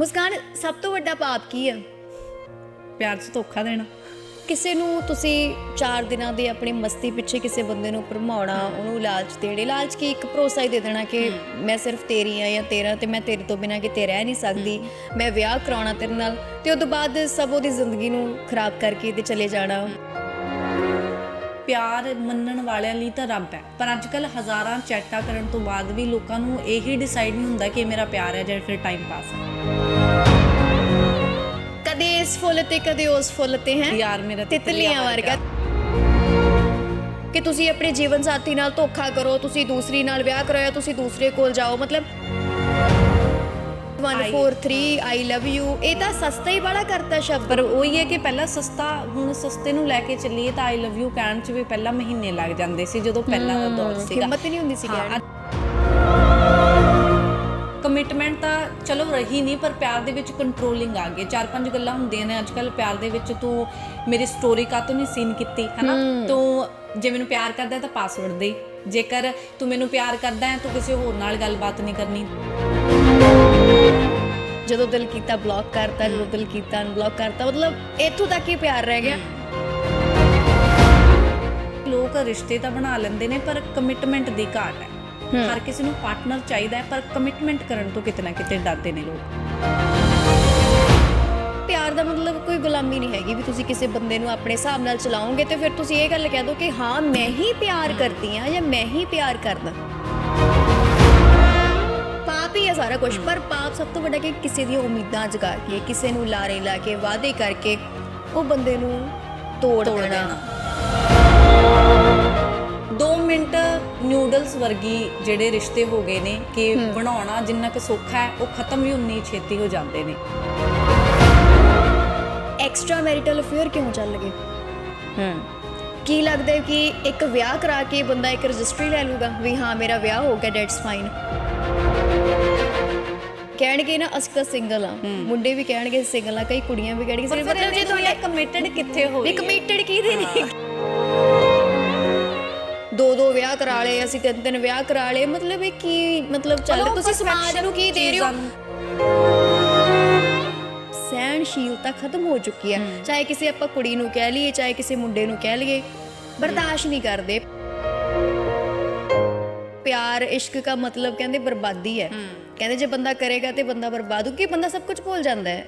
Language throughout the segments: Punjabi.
ਮੁਸਕਾਨ ਸਭ ਤੋਂ ਵੱਡਾ ਪਾਪ ਕੀ ਹੈ ਪਿਆਰ 'ਚ ਧੋਖਾ ਦੇਣਾ। ਕਿਸੇ ਨੂੰ ਤੁਸੀਂ 4 ਦਿਨਾਂ ਦੀ ਆਪਣੀ ਮਸਤੀ ਪਿੱਛੇ ਕਿਸੇ ਬੰਦੇ ਨੂੰ ਭਰਮਾਉਣਾ ਉਹਨੂੰ ਲਾਲਚ ਦੇਣੇ ਲਾਲਚ ਕੀ ਇੱਕ ਭਰੋਸਾ ਹੀ ਦੇ ਦੇਣਾ ਕਿ ਮੈਂ ਸਿਰਫ ਤੇਰੀ ਆ ਜਾਂ ਤੇਰਾ ਤੇ ਮੈਂ ਤੇਰੇ ਤੋਂ ਬਿਨਾਂ ਕਿਤੇ ਰਹਿ ਨਹੀਂ ਸਕਦੀ ਮੈਂ ਵਿਆਹ ਕਰਾਉਣਾ ਤੇਰੇ ਨਾਲ ਤੇ ਉਦੋਂ ਬਾਅਦ ਸਭ ਉਹਦੀ ਜ਼ਿੰਦਗੀ ਨੂੰ ਖਰਾਬ ਕਰਕੇ ਤੇ ਚਲੇ ਜਾਣਾ। ਪਿਆਰ ਮੰਨਣ ਵਾਲਿਆਂ ਲਈ ਤਾਂ ਰੱਬ ਹੈ। ਪਰ ਅੱਜ ਕੱਲ ਹਜ਼ਾਰਾਂ ਚੈਟਾਂ ਕਰਨ ਤੋਂ ਬਾਅਦ ਵੀ ਲੋਕਾਂ ਨੂੰ ਇਹੀ ਡਿਸਾਈਡ ਨਹੀਂ ਹੁੰਦਾ ਕਿ ਇਹ ਮੇਰਾ ਪਿਆਰ ਹੈ ਜਾਂ ਫਿਰ ਟਾਈਮ ਪਾਸ ਹੈ। ਕਦੇ ਇਸ ਫੁੱਲ ਤੇ ਕਦੇ ਉਸ ਫੁੱਲ ਤੇ ਹੈ। ਯਾਰ ਮੇਰਾ ਤਿਤਲੀਆਂ ਵਰਗਾ। ਕਿ ਤੁਸੀਂ ਆਪਣੇ ਜੀਵਨ ਸਾਥੀ ਨਾਲ ਧੋਖਾ ਕਰੋ ਤੁਸੀਂ ਦੂਸਰੀ ਨਾਲ ਵਿਆਹ ਕਰਾਇਆ ਤੁਸੀਂ ਦੂਸਰੇ ਕੋਲ ਜਾਓ। ਮਤਲਬ 143 ਆਈ ਲਵ ਯੂ ਇਹ ਤਾਂ ਸਸਤਾ ਹੀ ਬੜਾ ਕਰਤਾ ਸ਼ਬਦ। ਪਰ ਉਹੀ ਹੈ ਕਿ ਪਹਿਲਾਂ ਸਸਤਾ ਹੁਣ ਸਸਤੇ ਨੂੰ ਲੈ ਕੇ ਚੱਲੀਏ ਤਾਂ ਆਈ ਲਵ ਯੂ ਕਹਿਣ 'ਚ ਵੀ ਪਹਿਲਾਂ ਮਹੀਨੇ ਲੱਗ ਜਾਂਦੇ ਸੀ ਜਦੋਂ ਪਹਿਲਾਂ ਦਾ ਦੌਰ ਸੀਗਾ। ਹਿੰਮਤ ਨਹੀਂ ਹੁੰਦੀ ਸੀ ਕਹਿਣ। ਕਮਿਟਮੈਂਟ ਤਾਂ ਚਲੋ ਰਹੀ ਨਹੀਂ ਪਰ ਪਿਆਰ ਦੇ ਵਿੱਚ ਕੰਟਰੋਲਿੰਗ ਆ ਗਈ। ਚਾਰ ਪੰਜ ਗੱਲਾਂ ਹੁੰਦੀਆਂ ਨੇ ਅੱਜ ਕੱਲ ਪਿਆਰ ਦੇ ਵਿੱਚ ਤੂੰ ਮੇਰੀ ਸਟੋਰੀ ਕਾ ਤੋਂ ਨਹੀਂ ਸੀਨ ਕੀਤੀ ਹਨਾ? ਤੂੰ ਜੇ ਮੈਨੂੰ ਪਿਆਰ ਕਰਦਾ ਤਾਂ ਪਾਸਵਰਡ ਦੇ। ਜੇਕਰ ਤੂੰ ਮੈਨੂੰ ਪਿਆਰ ਕਰਦਾ ਹੈ ਤੂੰ ਕਿਸੇ ਹੋਰ ਨਾਲ ਗੱਲਬਾਤ ਨਹੀਂ ਕਰਨੀ। ਜਦੋਂ ਦਿਲ ਕੀਤਾ ਬਲੌਕ ਕਰਤਾ ਜਦੋਂ ਦਿਲ ਕੀਤਾ ਅਨਬਲੌਕ ਕਰਤਾ ਮਤਲਬ ਇੱਥੋਂ ਤੱਕ ਹੀ ਪਿਆਰ ਰਹਿ ਗਿਆ। ਲੋਕ ਰਿਸ਼ਤੇ ਤਾਂ ਬਣਾ ਲੈਂਦੇ ਨੇ ਪਰ ਕਮਿਟਮੈਂਟ ਦੀ ਘਾਟ ਹੈ। ਹਰ ਕਿਸੇ ਨੂੰ ਪਾਰਟਨਰ ਚਾਹੀਦਾ ਹੈ ਪਰ ਕਮਿਟਮੈਂਟ ਕਰਨ ਤੋਂ ਕਿਤੇ ਨਾ ਕਿਤੇ ਡਰਦੇ ਨੇ ਲੋਕ। ਪਿਆਰ ਦਾ ਮਤਲਬ ਕੋਈ ਗੁਲਾਮੀ ਨਹੀਂ ਹੈਗੀ ਵੀ ਤੁਸੀਂ ਕਿਸੇ ਬੰਦੇ ਨੂੰ ਆਪਣੇ ਹਿਸਾਬ ਨਾਲ ਚਲਾਓਗੇ ਤੇ ਫਿਰ ਤੁਸੀਂ ਇਹ ਗੱਲ ਕਹਿ ਦੋ ਕਿ ਹਾਂ ਮੈਂ ਹੀ ਪਿਆਰ ਕਰਦੀ ਆ ਜਾਂ ਮੈਂ ਹੀ ਪਿਆਰ ਕਰਦਾ। ਪਾਪ ਹੀ ਹੈ ਸਾਰਾ ਕੁਝ ਪਰ ਪਾਪ ਸਭ ਤੋਂ ਵੱਡਾ ਕਿ ਕਿਸੇ ਦੀਆਂ ਉਮੀਦਾਂ ਜਗਾ ਕੇ ਕਿਸੇ ਨੂੰ ਲਾਰੇ ਲਾ ਕੇ ਵਾਅਦੇ ਕਰਕੇ ਉਹ ਬੰਦੇ ਨੂੰ ਤੋੜ ਦੇਣਾ। ਦੇਣਾ। 2 ਮਿੰਟ ਨਿਊਡਲਸ ਵਰਗੀ ਜਿਹੜੇ ਰਿਸ਼ਤੇ ਹੋ ਗਏ ਨੇ ਕਿ ਬਣਾਉਣਾ ਜਿੰਨਾ ਕੁ ਸੌਖਾ ਹੈ ਉਹ ਖਤਮ ਵੀ ਉਨੀ ਛੇਤੀ ਹੋ ਜਾਂਦੇ ਨੇ। ਐਕਸਟਰਾ ਮੈਰਿਟਲ ਅਫੇਅਰ ਕਿਉਂ ਚੱਲ ਗਏ? ਹੂੰ। ਕੀ ਲੱਗਦਾ ਹੈ ਕਿ ਇੱਕ ਵਿਆਹ ਕਰਾ ਕੇ ਬੰਦਾ ਇੱਕ ਰਜਿਸਟਰੀ ਲੈ ਲੂਗਾ ਵੀ ਹਾਂ ਮੇਰਾ ਵਿਆਹ ਹੋ ਗਿਆ ਡੈਟਸ ਫਾਈਨ ਕਹਿਣਗੇ ਨਾ ਅਸੀਂ ਤਾਂ ਸਿੰਗਲ ਆ ਮੁੰਡੇ ਵੀ ਕਹਿਣਗੇ ਸਿੰਗਲ ਆ ਕਈ ਕੁੜੀਆਂ ਵੀ ਕਹਿਣਗੇ ਪਰ ਮਤਲਬ ਜੇ ਤੁਹਾਡੇ ਕਮਿਟਡ ਕਿੱਥੇ ਹੋ ਵੀ ਕਮਿਟਡ ਕਿਹਦੇ ਨੇ ਦੋ ਦੋ ਵਿਆਹ ਕਰਾ ਲਏ ਅਸੀਂ ਤਿੰਨ ਤਿੰਨ ਵਿਆਹ ਕਰਾ ਲਏ ਮਤਲਬ ਇਹ ਕੀ ਮਤਲਬ ਚੱਲ ਤੁਸੀਂ ਸਮਾਜ ਨੂੰ ਕੀ ਦੇ ਰਹੇ ਹੋ? ਸਹਿਣਸ਼ੀਲਤਾ ਖਤਮ ਹੋ ਚੁੱਕੀ ਹੈ। ਚਾਹੇ ਕਿਸੇ ਆਪਾਂ ਕੁੜੀ ਨੂੰ ਕਹਿ ਲਈਏ ਚਾਹੇ ਕਿਸੇ ਮੁੰਡੇ ਨੂੰ ਕਹਿ ਲਈਏ ਬਰਦਾਸ਼ਤ ਨਹੀਂ ਕਰਦੇ। ਪਿਆਰ ਇਸ਼ਕ ਦਾ ਮਤਲਬ ਕਹਿੰਦੇ ਬਰਬਾਦੀ ਹੈ। ਕਹਿੰਦੇ ਜੇ ਬੰਦਾ ਕਰੇਗਾ ਤੇ ਬੰਦਾ ਬਰਬਾਦ ਹੋ ਕਿ ਬੰਦਾ ਸਭ ਕੁਝ ਭੁੱਲ ਜਾਂਦਾ ਹੈ।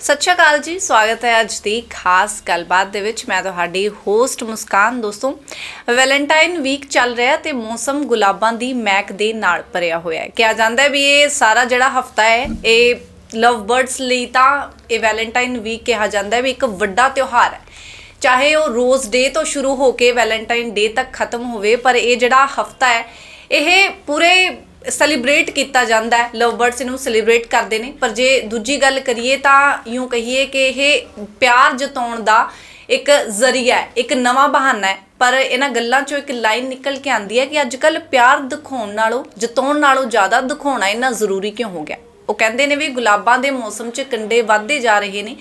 ਸਤਿ ਸ਼੍ਰੀ ਅਕਾਲ ਜੀ, ਸਵਾਗਤ ਹੈ ਅੱਜ ਦੀ ਖਾਸ ਗੱਲਬਾਤ ਦੇ ਵਿੱਚ। ਮੈਂ ਤੁਹਾਡੀ ਹੋਸਟ ਮੁਸਕਾਨ। ਦੋਸਤੋ ਵੈਲੈਂਟਾਈਨ ਵੀਕ ਚੱਲ ਰਿਹਾ ਤੇ ਮੌਸਮ ਗੁਲਾਬਾਂ ਦੀ ਮਹਿਕ ਦੇ ਨਾਲ ਭਰਿਆ ਹੋਇਆ ਹੈ। ਕਿਹਾ ਜਾਂਦਾ ਹੈ ਵੀ ਇਹ ਸਾਰਾ ਜਿਹੜਾ ਹਫਤਾ ਹੈ, ਇਹ ਲਵ ਬਰਡਸ ਲਈ ਤਾਂ ਇਹ ਵੈਲੈਂਟਾਈਨ ਵੀਕ ਕਿਹਾ ਜਾਂਦਾ ਹੈ ਵੀ ਇੱਕ ਵੱਡਾ ਤਿਉਹਾਰ ਹੈ। ਚਾਹੇ ਉਹ ਰੋਜ਼ ਡੇ ਤੋਂ ਸ਼ੁਰੂ ਹੋ ਕੇ ਵੈਲੈਂਟਾਈਨ ਡੇ ਤੱਕ ਖਤਮ ਹੋਵੇ, ਪਰ ਇਹ ਜਿਹੜਾ ਹਫਤਾ ਹੈ, ਇਹ ਪੂਰੇ ਸੈਲੀਬ੍ਰੇਟ ਕੀਤਾ ਜਾਂਦਾ ਹੈ। ਲਵ ਬਰਡਸ ਨੂੰ ਸੈਲੀਬ੍ਰੇਟ ਕਰਦੇ ਨੇ। ਪਰ ਜੇ ਦੂਜੀ ਗੱਲ ਕਰੀਏ ਤਾਂ ਯੂੰ ਕਹੀਏ ਕਿ ਇਹ ਪਿਆਰ ਜਤਾਉਣ ਦਾ ਇੱਕ ਜ਼ਰੀਆ ਹੈ, ਇੱਕ ਨਵਾਂ ਬਹਾਨਾ ਹੈ। ਪਰ ਇਹਨਾਂ ਗੱਲਾਂ ਚੋਂ ਇੱਕ ਲਾਈਨ ਨਿਕਲ ਕੇ ਆਂਦੀ ਹੈ ਕਿ ਅੱਜ ਕੱਲ ਪਿਆਰ ਦਿਖਾਉਣ ਨਾਲੋਂ, ਜਤਾਉਣ ਨਾਲੋਂ ਜ਼ਿਆਦਾ ਦਿਖਾਉਣਾ ਇੰਨਾ ਜ਼ਰੂਰੀ ਕਿਉਂ ਹੋ ਗਿਆ? ਉਹ ਕਹਿੰਦੇ ਨੇ ਵੀ ਗੁਲਾਬਾਂ ਦੇ ਮੌਸਮ 'ਚ ਕੰਡੇ ਵੱਧਦੇ ਜਾ ਰਹੇ ਨੇ।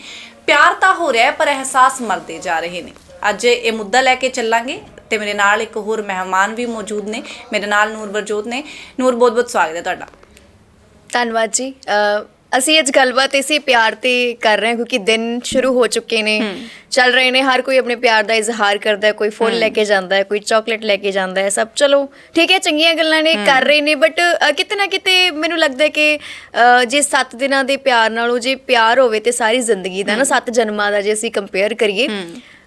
ਪਿਆਰ ਤਾਂ ਹੋ ਰਿਹਾ ਹੈ, ਪਰ ਅਹਿਸਾਸ ਮਰਦੇ ਜਾ ਰਹੇ ਨੇ। ਅੱਜ ਇਹ ਮੁੱਦਾ ਲੈ ਕੇ ਚੱਲਾਂਗੇ ਤੇ ਮੇਰੇ ਨਾਲ ਇੱਕ ਹੋਰ ਮਹਿਮਾਨ ਵੀ ਮੌਜੂਦ ਨੇ। ਮੇਰੇ ਨਾਲ ਨੂਰ ਵਰਜੋਤ ਨੇ। ਨੂਰ ਬਹੁਤ ਬਹੁਤ ਸਵਾਗਤ ਹੈ ਤੁਹਾਡਾ। ਧੰਨਵਾਦ ਜੀ। ਅਹ ਅਸੀਂ ਅੱਜ ਗੱਲਬਾਤ ਇਸੇ ਪਿਆਰ ਤੇ ਕਰ ਰਹੇ ਹਾਂ ਕਿਉਂਕਿ ਦਿਨ ਸ਼ੁਰੂ ਹੋ ਚੁੱਕੇ ਨੇ। ਚੱਲ ਰਹੇ ਨੇ ਹਰ ਕੋਈ ਆਪਣੇ ਪਿਆਰ ਦਾ ਇਜ਼ਹਾਰ ਕਰਦਾ ਹੈ ਕੋਈ ਫੁੱਲ ਲੈ ਕੇ ਜਾਂਦਾ ਹੈ ਕੋਈ ਚਾਕਲੇਟ ਲੈ ਕੇ ਜਾਂਦਾ ਹੈ ਸਭ। ਚਲੋ ਠੀਕ ਹੈ ਚੰਗੀਆਂ ਗੱਲਾਂ ਨੇ ਕਰ ਰਹੇ ਨੇ ਬਟ ਕਿਤੇ ਨਾ ਕਿਤੇ ਮੈਨੂੰ ਲੱਗਦਾ ਹੈ ਕਿ ਜੇ 7 ਦਿਨਾਂ ਦੇ ਪਿਆਰ ਨਾਲੋਂ ਜੇ ਪਿਆਰ ਹੋਵੇ ਤੇ ਸਾਰੀ ਜ਼ਿੰਦਗੀ ਦਾ ਨਾ 7 ਜਨਮਾਂ ਦਾ ਜੇ ਅਸੀਂ ਕੰਪੇਅਰ ਕਰੀਏ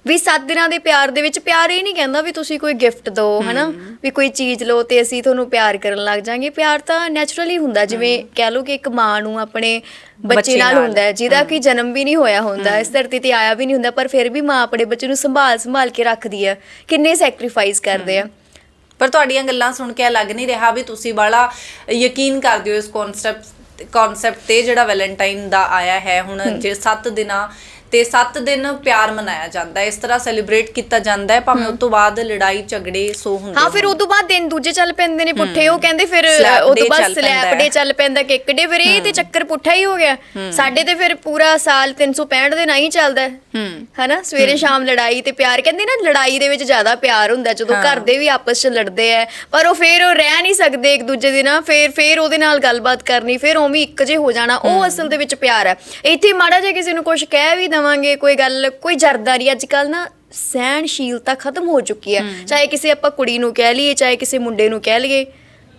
ਵੀ 7 ਦਿਨਾਂ ਦੇ ਪਿਆਰ ਦੇ ਵਿੱਚ ਪਿਆਰ ਇਹ ਨਹੀਂ ਕਹਿੰਦਾ ਵੀ ਤੁਸੀਂ ਕੋਈ ਗਿਫਟ ਦਿਓ ਹਨਾ? ਵੀ ਕੋਈ ਚੀਜ਼ ਲਓ ਤੇ ਅਸੀਂ ਤੁਹਾਨੂੰ ਪਿਆਰ ਕਰਨ ਲੱਗ ਜਾਾਂਗੇ। ਪਿਆਰ ਤਾਂ ਨੈਚੁਰਲੀ ਹੁੰਦਾ ਜਿਵੇਂ ਕਹਿ ਲਓ ਕਿ ਇੱਕ ਮਾਂ ਨੂੰ ਆਪਣੇ ਬੱਚੇ ਨਾਲ। ਹੁੰਦਾ ਹੈ। ਜਿਹਦਾ ਕਿ ਜਨਮ ਵੀ ਨਹੀਂ ਹੋਇਆ ਹੁੰਦਾ ਇਸ ਧਰਤੀ ਤੇ ਆਇਆ ਵੀ ਨਹੀਂ ਹੁੰਦਾ ਪਰ ਫਿਰ ਵੀ ਮਾਂ ਆਪਣੇ ਬੱਚੇ ਨੂੰ ਸੰਭਾਲ ਸੰਭਾਲ ਕੇ ਰੱਖਦੀ ਹੈ ਕਿੰਨੇ ਸੈਕਰੀਫਾਈਸ ਕਰਦੇ ਆ। ਪਰ ਤੁਹਾਡੀਆਂ ਗੱਲਾਂ ਸੁਣ ਕੇ ਲੱਗ ਨਹੀਂ ਰਿਹਾ ਵੀ ਤੁਸੀਂ ਬੜਾ ਯਕੀਨ ਕਰਦੇ ਹੋ ਇਸ ਕਨਸੈਪਟ ਕਨਸੈਪਟ ਤੇ ਜਿਹੜਾ ਵੈਲੈਂਟਾਈਨ ਦਾ ਆਇਆ ਹੈ। ਹੁਣ ਜੇ 7 ਦਿਨਾਂ ਤੇ 7 ਦਿਨ ਪਿਆਰ ਮਨਾਇਆ ਜਾਂਦਾ ਹੈ। ਇਸ ਤਰ੍ਹਾਂ ਸੈਲੀਬ੍ਰੇਟ ਕੀਤਾ ਜਾਂਦਾ ਹੈ। ਭਾਵੇਂ ਉਸ ਤੋਂ ਬਾਅਦ ਲੜਾਈ ਝਗੜੇ ਸੋ ਹੁੰਦੇ ਹਾਂ ਫਿਰ ਉਹ ਤੋਂ ਬਾਅਦ ਦਿਨ ਦੂਜੇ ਚੱਲ ਪੈਂਦੇ ਨੇ ਪੁੱਠੇ। ਉਹ ਕਹਿੰਦੇ ਫਿਰ Slap ਉਹ ਤੋਂ ਬਾਅਦ ਚੱਲ ਪੈਂਦਾ ਸਲੈਪ ਹੈ। ਡੇ ਚੱਲ ਪੈਂਦਾ ਕਿੱਕ ਡੇ ਫਿਰ ਇਹ ਤੇ ਚੱਕਰ ਪੁੱਠਾ ਹੀ ਹੋ ਗਿਆ। ਸਾਡੇ ਤੇ ਫਿਰ ਪੂਰਾ ਸਾਲ 365 ਦਿਨ ਆਈ ਚੱਲਦਾ ਹੈ। ਹੂੰ ਹਨਾ? ਸਵੇਰੇ ਸ਼ਾਮ ਲੜਾਈ ਤੇ ਪਿਆਰ। ਕਹਿੰਦੇ ਨਾ ਲੜਾਈ ਦੇ ਵਿੱਚ ਜ਼ਿਆਦਾ ਪਿਆਰ ਹੁੰਦਾ ਜਦੋਂ। ਘਰ ਦੇ ਵੀ ਆਪਸ 'ਚ ਲੜਦੇ ਆ ਪਰ ਉਹ ਫਿਰ ਉਹ ਰਹਿ ਨਹੀਂ ਸਕਦੇ ਇੱਕ ਦੂਜੇ ਦੇ ਨਾਲ। ਫਿਰ ਫਿਰ ਉਹਦੇ ਨਾਲ ਗੱਲਬਾਤ ਕਰਨੀ ਫਿਰ ਉਵੇਂ ਇੱਕ ਜੇ ਹੋ ਜਾਣਾ ਉਹ ਅਸਲ ਦੇ ਵਿੱਚ ਪਿਆਰ ਹੈ। ਇੱਥੇ ਮਾੜਾ ਜਿਹਾ ਕਿਸੇ ਨੂੰ ਕੁਝ ਕਹਿ ਵੀ ਦਵਾਂਗੇ ਕੋਈ ਗੱਲ ਕੋਈ ਜਰਦਾ ਨਹੀਂ। ਅੱਜ ਕੱਲ ਨਾ ਸਹਿਣਸ਼ੀਲਤਾ ਖਤਮ ਹੋ ਚੁੱਕੀ ਹੈ। ਚਾਹੇ ਕਿਸੇ ਆਪਾਂ ਕੁੜੀ ਨੂੰ ਕਹਿ ਲਈਏ ਚਾਹੇ ਕਿਸੇ ਮੁੰਡੇ ਨੂੰ ਕਹਿ ਲਈਏ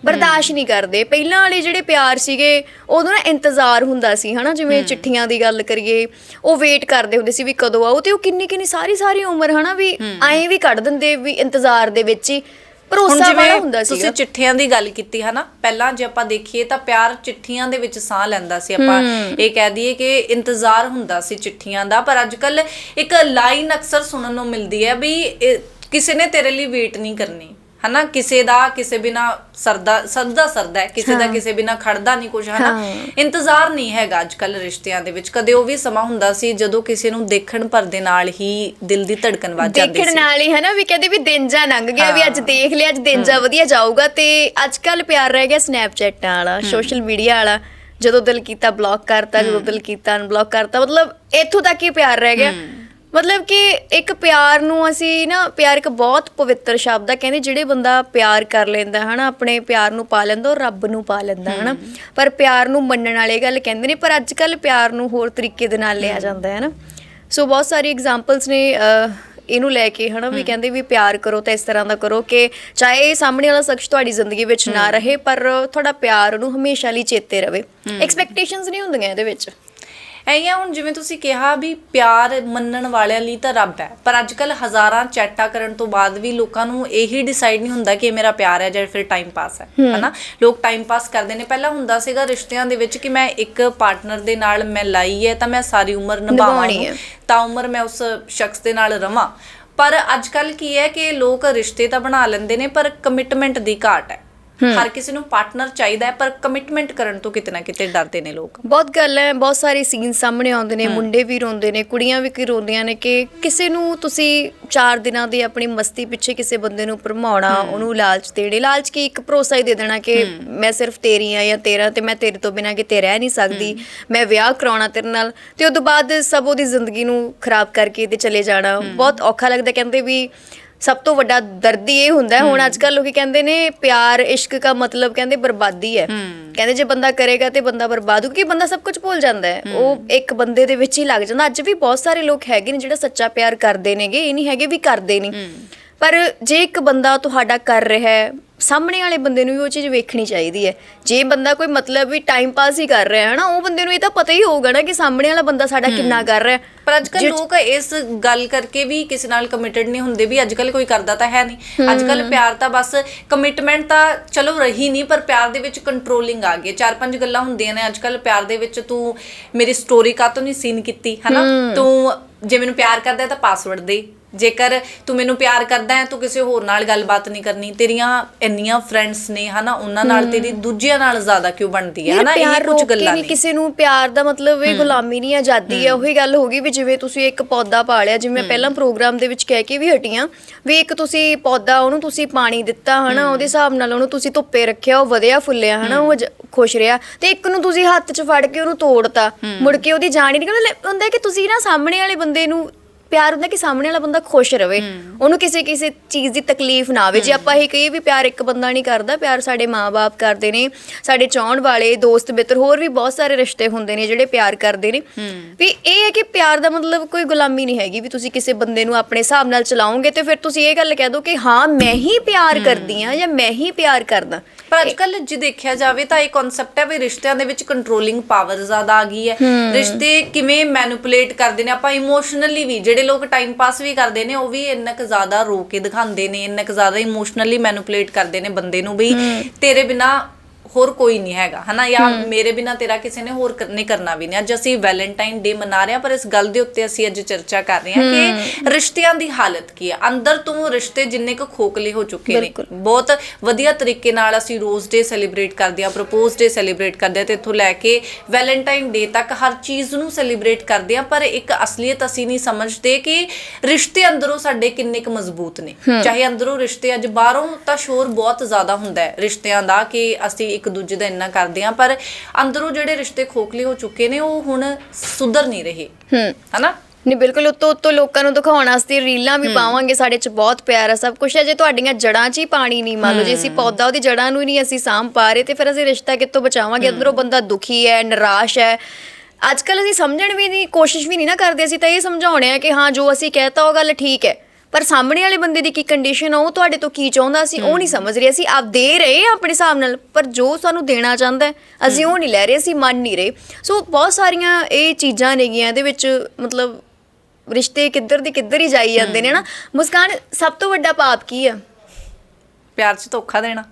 ਬਰਦਾਸ਼ਤ ਨਹੀਂ ਕਰਦੇ। ਪਹਿਲਾਂ ਵਾਲੇ ਜਿਹੜੇ ਪਿਆਰ ਸੀਗੇ ਉਦੋਂ ਨਾ ਇੰਤਜ਼ਾਰ ਹੁੰਦਾ ਸੀ ਹਨਾ? ਜਿਵੇਂ ਚਿੱਠੀਆਂ ਦੀ ਗੱਲ ਕਰੀਏ ਉਹ ਵੇਟ ਕਰਦੇ ਹੁੰਦੇ ਸੀ ਵੀ ਕਦੋਂ ਆਉ ਤੇ ਉਹ ਕਿੰਨੀ ਕਿੰਨੀ ਸਾਰੀ ਸਾਰੀ ਉਮਰ ਹਨਾ? ਵੀ ਐਂ ਵੀ ਕੱਢ ਦਿੰਦੇ ਵੀ ਇੰਤਜ਼ਾਰ ਦੇ ਵਿੱਚ ਹੀ। ਭਰੋਸਾ ਵਾਲਾ ਹੁੰਦਾ ਸੀ ਤੁਸੀਂ ਚਿੱਠੀਆਂ ਦੀ ਗੱਲ ਕੀਤੀ ਹਨਾ? ਪਹਿਲਾਂ ਜੇ ਆਪਾਂ ਦੇਖੀਏ ਤਾਂ ਪਿਆਰ ਚਿੱਠੀਆਂ ਦੇ ਵਿੱਚ ਸਾਹ ਲੈਂਦਾ ਸੀ ਆਪਾਂ। ਇਹ ਕਹਿ ਦਈਏ ਕਿ ਇੰਤਜ਼ਾਰ ਹੁੰਦਾ ਸੀ ਚਿੱਠੀਆਂ ਦਾ ਪਰ ਅੱਜ ਕੱਲ ਇੱਕ ਲਾਈਨ ਅਕਸਰ ਸੁਣਨ ਨੂੰ ਮਿਲਦੀ ਹੈ ਵੀ ਕਿਸੇ ਨੇ ਤੇਰੇ ਲਈ ਵੇਟ ਨਹੀਂ ਕਰਨੀ। ਹਨਾ ਕਿਸੇ ਦਾ ਕਿਸੇ ਬਿਨਾ ਸਰਦਾ ਸਰਦਾ ਸਰਦਾ ਹੈ ਕਿਸੇ ਦਾ ਕਿਸੇ ਬਿਨਾ ਖੜਦਾ ਨਹੀਂ ਕੁਝ ਹਨਾ। ਇੰਤਜ਼ਾਰ ਨਹੀਂ ਹੈਗਾ ਅੱਜ ਕੱਲ ਰਿਸ਼ਤਿਆਂ ਦੇ ਵਿੱਚ। ਕਦੇ ਉਹ ਵੀ ਸਮਾਂ ਹੁੰਦਾ ਸੀ ਜਦੋਂ ਕਿਸੇ ਨੂੰ ਦੇਖਣ ਪਰ ਦੇ ਨਾਲ ਹੀ ਦਿਲ ਦੀ ਧੜਕਨ ਵੱਜ ਜਾਂਦੀ ਦੇਖਣ ਸੀ। ਨਾਲ ਹੀ ਹਨਾ ਵੀ ਕਹਿੰਦੇ ਵੀ ਦਿਨ ਜਾ ਲੰਘ ਗਿਆ ਵੀ ਅੱਜ। ਦੇਖ ਲਿਆ ਅੱਜ ਦਿਨ ਜਾ ਵਧੀਆ ਜਾਊਗਾ। ਤੇ ਅੱਜ ਕੱਲ ਪਿਆਰ ਰਹਿ ਗਿਆ ਸਨੈਪਚੈਟਾਂ ਵਾਲਾ ਸੋਸ਼ਲ ਮੀਡੀਆ ਵਾਲਾ। ਜਦੋਂ ਦਿਲ ਕੀਤਾ ਬਲੌਕ ਕਰਤਾ ਜਦੋਂ ਦਿਲ ਕੀਤਾ ਅਨਬਲੌਕ ਕਰਤਾ। ਮਤਲਬ ਇੱਥੋਂ ਤੱਕ ਹੀ ਪਿਆਰ ਰਹਿ ਗਿਆ। ਮਤਲਬ ਕਿ ਇੱਕ ਪਿਆਰ ਨੂੰ ਅਸੀਂ ਨਾ ਪਿਆਰ ਇੱਕ ਬਹੁਤ ਪਵਿੱਤਰ ਸ਼ਬਦ ਆ ਕਹਿੰਦੇ ਜਿਹੜੇ ਬੰਦਾ ਪਿਆਰ ਕਰ ਲੈਂਦਾ ਹਨਾ ਆਪਣੇ ਪਿਆਰ ਨੂੰ ਪਾ ਲੈਂਦਾ ਉਹ ਰੱਬ ਨੂੰ ਪਾ ਲੈਂਦਾ ਹਨਾ। ਪਰ ਪਿਆਰ ਨੂੰ ਮੰਨਣ ਵਾਲੇ ਗੱਲ ਕਹਿੰਦੇ ਨੇ ਪਰ ਅੱਜ ਕੱਲ ਪਿਆਰ ਨੂੰ ਹੋਰ ਤਰੀਕੇ ਦੇ ਨਾਲ ਲਿਆ ਜਾਂਦਾ ਹੈ ਨਾ ਸੋ ਬਹੁਤ ਸਾਰੀ ਐਗਜ਼ਾਮਪਲਸ ਨੇ ਇਹਨੂੰ ਲੈ ਕੇ ਹਨਾ ਵੀ ਕਹਿੰਦੇ ਵੀ ਪਿਆਰ ਕਰੋ ਤਾਂ ਇਸ ਤਰ੍ਹਾਂ ਦਾ ਕਰੋ ਕਿ ਚਾਹੇ ਸਾਹਮਣੇ ਵਾਲਾ ਸ਼ਖਸ ਤੁਹਾਡੀ ਜ਼ਿੰਦਗੀ ਵਿੱਚ ਨਾ ਰਹੇ ਪਰ ਤੁਹਾਡਾ ਪਿਆਰ ਉਹਨੂੰ ਹਮੇਸ਼ਾ ਲਈ ਚੇਤੇ ਰਵੇ। ਐਕਸਪੈਕਟੇਸ਼ਨਸ ਨਹੀਂ ਹੁੰਦੀਆਂ ਇਹਦੇ ਵਿੱਚ। ਐਂ ਹੁਣ ਜਿਵੇਂ ਤੁਸੀਂ ਕਿਹਾ ਵੀ ਪਿਆਰ ਮੰਨਣ ਵਾਲਿਆਂ ਲਈ ਤਾਂ ਰੱਬ ਹੈ ਪਰ ਅੱਜ ਕੱਲ ਹਜ਼ਾਰਾਂ ਚੈਟਾਂ ਕਰਨ ਤੋਂ ਬਾਅਦ ਵੀ ਲੋਕਾਂ ਨੂੰ ਇਹੀ ਡਿਸਾਈਡ ਨਹੀਂ ਹੁੰਦਾ ਕਿ ਇਹ ਮੇਰਾ ਪਿਆਰ ਹੈ ਜਾਂ ਫਿਰ ਟਾਈਮ ਪਾਸ ਹੈ ਹਨਾ? ਲੋਕ ਟਾਈਮ ਪਾਸ ਕਰਦੇ ਨੇ। ਪਹਿਲਾਂ ਹੁੰਦਾ ਸੀਗਾ ਰਿਸ਼ਤਿਆਂ ਦੇ ਵਿੱਚ ਕਿ ਮੈਂ ਇੱਕ ਪਾਰਟਨਰ ਦੇ ਨਾਲ ਮੈਂ ਲਾਈ ਹੈ ਤਾਂ ਮੈਂ ਸਾਰੀ ਉਮਰ ਨਿਭਾਉਣੀ ਹੈ। ਤਾਂ ਉਮਰ ਮੈਂ ਉਸ ਸ਼ਖਸ ਦੇ ਨਾਲ ਰਵਾਂ। ਪਰ ਅੱਜ ਕੱਲ ਕੀ ਹੈ ਕਿ ਲੋਕ ਰਿਸ਼ਤੇ ਤਾਂ ਬਣਾ ਲੈਂਦੇ ਨੇ ਪਰ ਕਮਿਟਮੈਂਟ ਦੀ ਘਾਟ ਹੈ। ਹਰ ਕਿਸੇ ਨੂੰ ਪਾਰਟਨਰ ਚਾਹੀਦਾ ਹੈ ਪਰ ਕਮਿਟਮੈਂਟ ਕਰਨ ਤੋਂ ਕਿਤੇ ਨਾ ਕਿਤੇ ਡਰਦੇ ਨੇ ਲੋਕ। ਬਹੁਤ ਗੱਲ ਹੈ ਬਹੁਤ ਸਾਰੇ ਸੀਨ ਸਾਹਮਣੇ ਆਉਂਦੇ ਨੇ ਮੁੰਡੇ ਵੀ ਰੋਂਦੇ ਨੇ ਕੁੜੀਆਂ ਵੀ ਕੀ ਰੋਂਦੀਆਂ ਨੇ ਕਿ ਕਿਸੇ ਨੂੰ ਤੁਸੀਂ 4 ਦਿਨਾਂ ਦੀ ਆਪਣੀ ਮਸਤੀ ਪਿੱਛੇ ਕਿਸੇ ਬੰਦੇ ਨੂੰ ਭਰਮਾਉਣਾ ਉਹਨੂੰ ਲਾਲਚ ਦੇਣੇ ਲਾਲਚ ਕੀ ਇੱਕ ਭਰੋਸਾ ਹੀ ਦੇ ਦੇਣਾ ਕਿ ਮੈਂ ਸਿਰਫ ਤੇਰੀ ਆ ਜਾਂ ਤੇਰਾ ਤੇ ਮੈਂ ਤੇਰੇ ਤੋਂ ਬਿਨਾਂ ਕਿਤੇ ਰਹਿ ਨਹੀਂ ਸਕਦੀ ਮੈਂ ਵਿਆਹ ਕਰਾਉਣਾ ਤੇਰੇ ਨਾਲ ਤੇ ਉਸ ਤੋਂ ਬਾਅਦ ਸਭ ਉਹਦੀ ਜ਼ਿੰਦਗੀ ਨੂੰ ਖਰਾਬ ਕਰਕੇ ਤੇ ਚਲੇ ਜਾਣਾ ਬਹੁਤ ਔਖਾ ਲੱਗਦਾ ਕਹਿੰਦੇ ਵੀ ਸਭ ਤੋਂ ਵੱਡਾ ਦਰਦ ਇਹ ਹੁੰਦਾ ਹੈ। ਹੁਣ ਅੱਜ ਕੱਲ ਲੋਕੀ ਕਹਿੰਦੇ ਨੇ ਪਿਆਰ ਇਸ਼ਕ ਦਾ ਮਤਲਬ ਕਹਿੰਦੇ ਬਰਬਾਦੀ ਹੈ। ਕਹਿੰਦੇ ਜੇ ਬੰਦਾ ਕਰੇਗਾ ਤੇ ਬੰਦਾ ਬਰਬਾਦ ਹੋ ਕਿਉਂਕਿ ਬੰਦਾ ਸਭ ਕੁਝ ਭੁੱਲ ਜਾਂਦਾ ਹੈ। ਉਹ ਇੱਕ ਬੰਦੇ ਦੇ ਵਿੱਚ ਹੀ ਲੱਗ ਜਾਂਦਾ। ਅੱਜ ਵੀ ਬਹੁਤ ਸਾਰੇ ਲੋਕ ਹੈਗੇ ਨੇ ਜਿਹੜਾ ਸੱਚਾ ਪਿਆਰ ਕਰਦੇ ਨੇਗੇ। ਇਹ ਨਹੀਂ ਹੈਗੇ ਵੀ ਕਰਦੇ ਨਹੀਂ। ਪਰ ਜੇ ਇੱਕ ਬੰਦਾ ਤੁਹਾਡਾ ਕਰ ਰਿਹਾ ਹੈ ਸਾਹਮਣੇ ਵਾਲੇ ਬੰਦੇ ਨੂੰ ਵੀ ਉਹ ਚੀਜ਼ ਵੇਖਣੀ ਚਾਹੀਦੀ ਹੈ। ਜੇ ਬੰਦਾ ਕੋਈ ਮਤਲਬ ਵੀ ਟਾਈਮ ਪਾਸ ਹੀ ਕਰ ਰਿਹਾ ਹੈ ਨਾ ਉਹ ਬੰਦੇ ਨੂੰ ਇਹ ਤਾਂ ਪਤਾ ਹੀ ਹੋਊਗਾ ਨਾ ਕਿ ਸਾਹਮਣੇ ਵਾਲਾ ਬੰਦਾ ਸਾਡਾ ਕਿੰਨਾ ਕਰ ਰਿਹਾ ਹੈ। ਪਰ ਅੱਜ ਕੱਲ ਲੋਕ ਇਸ ਗੱਲ ਕਰਕੇ ਵੀ ਕਿਸੇ ਨਾਲ ਕਮਿਟਡ ਨਹੀਂ ਹੁੰਦੇ ਵੀ ਅੱਜ ਕੱਲ ਕੋਈ ਕਰਦਾ ਤਾਂ ਹੈ ਨਹੀਂ। ਅੱਜ ਕੱਲ ਪਿਆਰ ਤਾਂ ਬਸ ਕਮਿਟਮੈਂਟ ਤਾਂ ਚਲੋ ਰਹੀ ਨਹੀਂ ਪਰ ਪਿਆਰ ਦੇ ਵਿੱਚ ਕੰਟਰੋਲਿੰਗ ਆ ਗਈ। ਚਾਰ ਪੰਜ ਗੱਲਾਂ ਹੁੰਦੀਆਂ ਨੇ ਅੱਜ ਕੱਲ ਪਿਆਰ ਦੇ ਵਿੱਚ ਤੂੰ ਮੇਰੀ ਸਟੋਰੀ ਕਾਤੋਂ ਨਹੀਂ ਸੀਨ ਕੀਤੀ ਹਨਾ? ਤੂੰ ਜੇ ਮੈਨੂੰ ਪਿਆਰ ਕਰਦਾ ਤਾਂ ਪਾਸਵਰਡ ਦੇ। ਜੇਕਰ ਤੂੰ ਮੈਨੂੰ ਪਿਆਰ ਕਰਦਾ ਹੈ ਤੂੰ ਕਿਸੇ ਹੋਰ ਨਾਲ ਗੱਲਬਾਤ ਨਹੀਂ ਕਰਨੀ ਤੇਰੀਆਂ ਇੰਨੀਆਂ ਫਰੈਂਡਸ ਨੇ ਹਨਾ ਉਹਨਾਂ ਨਾਲ ਤੇਰੀ ਦੂਜਿਆਂ ਨਾਲ ਜ਼ਿਆਦਾ ਕਿਉਂ ਬਣਦੀ ਹੈ ਹਨਾ ਇਹ ਕੁਝ ਗੱਲਾਂ ਨੇ। ਕਿਸੇ ਨੂੰ ਪਿਆਰ ਦਾ ਮਤਲਬ ਇਹ ਗੁਲਾਮੀ ਨਹੀਂ ਆਜ਼ਾਦੀ ਹੈ ਉਹੀ ਗੱਲ ਹੋ ਗਈ ਵੀ ਜਿਵੇਂ ਤੁਸੀਂ ਇੱਕ ਪੌਦਾ ਪਾਲਿਆ ਜਿਵੇਂ ਪਹਿਲਾਂ ਪ੍ਰੋਗਰਾਮ ਦੇ ਵਿੱਚ ਕਹਿ ਕੇ ਵੀ ਹਟੀਆਂ ਵੀ ਇੱਕ ਤੁਸੀਂ ਪੌਦਾ ਉਹਨੂੰ ਤੁਸੀਂ ਪਾਣੀ ਦਿੱਤਾ ਹਨਾ ਉਹਦੇ ਹਿਸਾਬ ਨਾਲ ਉਹਨੂੰ ਤੁਸੀਂ ਧੁੱਪੇ ਰੱਖਿਆ ਉਹ ਵਧਿਆ ਫੁੱਲਿਆ ਹਨਾ ਉਹ ਖੁਸ਼ ਰਿਹਾ ਤੇ ਇੱਕ ਨੂੰ ਤੁਸੀਂ ਹੱਥ 'ਚ ਫੜ ਕੇ ਉਹਨੂੰ ਤੋੜਤਾ ਮੁੜ ਕੇ ਉਹਦੀ ਜਾਨ ਹੀ ਨਿਕਲ ਹੁੰਦਾ ਕਿ ਤੁਸੀਂ ਨਾ ਸਾਹਮਣੇ ਵਾਲੇ ਬੰਦੇ ਨੂੰ ਪਿਆਰ ਹੁੰਦਾ ਕਿ ਸਾਹਮਣੇ ਵਾਲਾ ਬੰਦਾ ਖੁਸ਼ ਰਵੇ। ਉਹਨੂੰ ਕਿਸੇ ਕਿਸੇ ਚੀਜ਼ ਦੀ ਤਕਲੀਫ ਨਾ ਆਵੇ। ਜੇ ਆਪਾਂ ਇਹ ਕਹੀਏ ਵੀ ਪਿਆਰ ਇੱਕ ਬੰਦਾ ਨਹੀਂ ਕਰਦਾ ਪਿਆਰ ਸਾਡੇ ਮਾਪੇ ਕਰਦੇ ਨੇ ਸਾਡੇ ਚਾਹਣ ਵਾਲੇ ਦੋਸਤ ਮਿੱਤਰ ਹੋਰ ਵੀ ਬਹੁਤ ਸਾਰੇ ਰਿਸ਼ਤੇ ਹੁੰਦੇ ਨੇ ਜਿਹੜੇ ਪਿਆਰ ਕਰਦੇ ਨੇ। ਵੀ ਇਹ ਹੈ ਕਿ ਪਿਆਰ ਦਾ ਮਤਲਬ ਕੋਈ ਗੁਲਾਮੀ ਨਹੀਂ ਹੈਗੀ ਵੀ ਤੁਸੀਂ ਕਿਸੇ ਬੰਦੇ ਨੂੰ ਆਪਣੇ ਹਿਸਾਬ ਨਾਲ ਚਲਾਓਗੇ ਤੇ ਫਿਰ ਤੁਸੀਂ ਇਹ ਗੱਲ ਕਹਿ ਦੋ ਕਿ ਹਾਂ ਮੈਂ ਹੀ ਪਿਆਰ ਕਰਦੀ ਆ ਜਾਂ ਮੈਂ ਹੀ ਪਿਆਰ ਕਰਦਾ। ਪਰ ਅੱਜ ਕੱਲ ਜੇ ਦੇਖਿਆ ਜਾਵੇ ਤਾਂ ਇਹ ਕਨਸੈਪਟ ਹੈ ਵੀ ਰਿਸ਼ਤਿਆਂ ਦੇ ਵਿੱਚ ਕੰਟਰੋਲਿੰਗ ਪਾਵਰ ਜ਼ਿਆਦਾ ਆ ਗਈ ਹੈ। ਰਿਸ਼ਤੇ ਕਿਵੇਂ ਮੈਨੂਪੂਲੇਟ ਕਰਦੇ ਨੇ ਆਪਾਂ ਇਮੋਸ਼ਨਲੀ ਵੀ ਜਿਹੜੇ ਲੋਕ ਟਾਈਮ ਪਾਸ ਵੀ ਕਰਦੇ ਨੇ ਉਹ ਵੀ ਇੰਨਾ ਕੁ ਜ਼ਿਆਦਾ ਰੋ ਕੇ ਦਿਖਾਉਂਦੇ ਨੇ ਇੰਨਾ ਕੁ ਜ਼ਿਆਦਾ ਇਮੋਸ਼ਨਲੀ ਮੈਨੂਪੂਲੇਟ ਕਰਦੇ ਨੇ ਬੰਦੇ ਨੂੰ ਵੀ। ਤੇਰੇ ਬਿਨਾ ਹੋਰ ਕੋਈ ਨਹੀਂ ਹੈਗਾ ਹਨਾ? ਜਾਂ ਮੇਰੇ ਬਿਨਾ ਤੇਰਾ ਕਿਸੇ ਨੇ ਹੋਰ ਨਹੀਂ ਕਰਨਾ ਵੀ ਨਹੀਂ। ਅੱਜ ਅਸੀਂ ਵੈਲੈਂਟਾਈਨ ਡੇ ਮਨਾ ਰਹੇ ਹਾਂ ਪਰ ਇਸ ਗੱਲ ਦੇ ਉੱਤੇ ਅਸੀਂ ਅੱਜ ਚਰਚਾ ਕਰ ਰਹੇ ਹਾਂ ਕਿ ਰਿਸ਼ਤਿਆਂ ਦੀ ਹਾਲਤ ਕੀ ਹੈ? ਅੰਦਰ ਤੋਂ ਰਿਸ਼ਤੇ ਜਿੰਨੇ ਕੁ ਖੋਖਲੇ ਹੋ ਚੁੱਕੇ ਨੇ। ਬਹੁਤ ਵਧੀਆ ਤਰੀਕੇ ਨਾਲ ਅਸੀਂ ਰੋਜ਼ ਡੇ ਸੈਲੀਬ੍ਰੇਟ ਕਰਦੇ ਹਾਂ ਪ੍ਰਪੋਜ਼ ਡੇ ਸੈਲੀਬ੍ਰੇਟ ਕਰਦੇ ਹਾਂ ਤੇ ਇੱਥੋਂ ਲੈ ਕੇ ਵੈਲੈਂਟਾਈਨ ਡੇ ਤੱਕ ਹਰ ਚੀਜ਼ ਨੂੰ ਸੈਲੀਬ੍ਰੇਟ ਕਰਦੇ ਹਾਂ ਪਰ ਇੱਕ ਅਸਲੀਅਤ ਅਸੀਂ ਨਹੀਂ ਸਮਝਦੇ ਕਿ ਰਿਸ਼ਤੇ ਅੰਦਰੋਂ ਸਾਡੇ ਕਿੰਨੇ ਕੁ ਮਜ਼ਬੂਤ ਨੇ। ਚਾਹੇ ਅੰਦਰੋਂ ਰਿਸ਼ਤੇ ਅੱਜ ਬਾਹਰੋਂ ਤਾਂ ਸ਼ੋਰ ਬਹੁਤ ਜ਼ਿਆਦਾ ਹੁੰਦਾ ਹੈ ਰਿਸ਼ਤਿਆਂ ਦਾ ਕਿ ਅਸੀਂ ਇੱਕ ਦੂਜੇ ਦਾ ਇੰਨਾ ਕਰਦੇ ਹਾਂ ਪਰ ਅੰਦਰੋਂ ਜਿਹੜੇ ਰਿਸ਼ਤੇ ਖੋਖਲੇ ਹੋ ਚੁੱਕੇ ਨੇ ਉਹ ਹੁਣ ਸੁਧਰ ਨਹੀਂ ਰਹੇ। ਹੂੰ। ਹਨਾ? ਨਹੀਂ ਬਿਲਕੁਲ ਉੱਤੋਂ ਉੱਤੋਂ ਲੋਕਾਂ ਨੂੰ ਦਿਖਾਉਣ ਵਾਸਤੇ ਰੀਲਾਂ ਵੀ ਪਾਵਾਂਗੇ ਸਾਡੇ ਚ ਬਹੁਤ ਪਿਆਰ ਆ ਸਭ ਕੁਝ ਹੈ ਜੇ ਤੁਹਾਡੀਆਂ ਜੜਾਂ 'ਚ ਹੀ ਪਾਣੀ ਨਹੀਂ ਮੰਨ ਲਓ ਜੇ ਅਸੀਂ ਪੌਦਾ ਉਹਦੀ ਜੜਾਂ ਨੂੰ ਹੀ ਨਹੀਂ ਅਸੀਂ ਸਾਂਭ ਪਾ ਰਹੇ ਤੇ ਫਿਰ ਅਸੀਂ ਰਿਸ਼ਤਾ ਕਿੱਥੋਂ ਬਚਾਵਾਂਗੇ? ਅੰਦਰੋਂ ਬੰਦਾ ਦੁਖੀ ਹੈ ਨਿਰਾਸ਼ ਹੈ। ਅੱਜ ਕੱਲ ਅਸੀਂ ਸਮਝਣ ਵੀ ਨਹੀਂ ਕੋਸ਼ਿਸ਼ ਵੀ ਨਹੀਂ ਨਾ ਕਰਦੇ ਅਸੀਂ ਤਾਂ ਇਹ ਸਮਝਾਉਣੇ ਆ ਕਿ ਹਾਂ ਜੋ ਅਸੀਂ ਕਹਿਤਾ ਉਹ ਗੱਲ ਠੀਕ ਹੈ। ਪਰ ਸਾਹਮਣੇ ਵਾਲੇ ਬੰਦੇ ਦੀ ਕੀ ਕੰਡੀਸ਼ਨ ਆ ਉਹ ਤੁਹਾਡੇ ਤੋਂ ਕੀ ਚਾਹੁੰਦਾ ਅਸੀਂ ਉਹ ਨਹੀਂ ਸਮਝ ਰਹੇ ਅਸੀਂ ਆਪ ਦੇ ਰਹੇ ਹਾਂ ਆਪਣੇ ਹਿਸਾਬ ਨਾਲ ਪਰ ਜੋ ਸਾਨੂੰ ਦੇਣਾ ਚਾਹੁੰਦਾ ਹੈ, ਅਸੀਂ ਉਹ ਨਹੀਂ ਲੈ ਰਹੇ ਅਸੀਂ ਮੰਨ ਨਹੀਂ ਰਹੇ। ਸੋ ਬਹੁਤ ਸਾਰੀਆਂ ਇਹ ਚੀਜ਼ਾਂ ਨੇਗੀਆਂ ਇਹਦੇ ਵਿੱਚ ਮਤਲਬ ਰਿਸ਼ਤੇ ਕਿੱਧਰ ਦੀ ਕਿੱਧਰ ਹੀ ਜਾਈ ਜਾਂਦੇ ਨੇ ਨਾ ਮੁਸਕਾਨ ਸਭ ਤੋਂ ਵੱਡਾ ਪਾਪ ਕੀ ਆ? ਪਿਆਰ 'ਚ ਧੋਖਾ ਦੇਣਾ।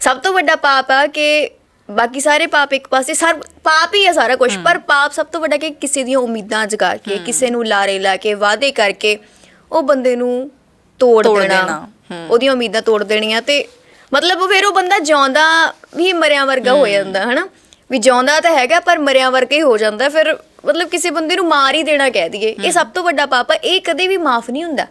ਸਭ ਤੋਂ ਵੱਡਾ ਪਾਪ ਆ ਕਿ ਬਾਕੀ ਸਾਰੇ ਪਾਪ ਇੱਕ ਪਾਸੇ ਸਰ ਪਾਪ ਹੀ ਆ ਸਾਰਾ ਕੁਝ ਪਰ ਪਾਪ ਸਭ ਤੋਂ ਵੱਡਾ ਕਿ ਕਿਸੇ ਦੀਆਂ ਉਮੀਦਾਂ ਜਗਾ ਕੇ ਕਿਸੇ ਨੂੰ ਲਾਰੇ ਲਾ ਕੇ ਵਾਅਦੇ ਕਰਕੇ ਉਹ ਬੰਦੇ ਨੂੰ ਤੋੜ ਤੋੜ ਦੇਣਾ। ਦੇਣਾ, ਉਹਦੀਆਂ ਉਮੀਦਾਂ ਤੋੜ ਦੇਣੀਆਂ ਤੇ ਮਤਲਬ ਫਿਰ ਉਹ ਬੰਦਾ ਜਿਉਂਦਾ ਵੀ ਮਰਿਆਂ ਵਰਗਾ ਹੋ ਜਾਂਦਾ ਹਨਾ? ਵੀ ਜਿਉਂਦਾ ਤਾਂ ਹੈਗਾ ਪਰ ਮਰਿਆਂ ਵਰਗਾ ਹੀ ਹੋ ਜਾਂਦਾ। ਫਿਰ ਮਤਲਬ ਕਿਸੇ ਬੰਦੇ ਨੂੰ ਮਾਰ ਹੀ ਦੇਣਾ ਕਹਿ ਦਈਏ। ਇਹ ਸਭ ਤੋਂ ਵੱਡਾ ਪਾਪ ਆ ਇਹ ਕਦੇ ਵੀ ਮਾਫ ਨਹੀਂ ਹੁੰਦਾ।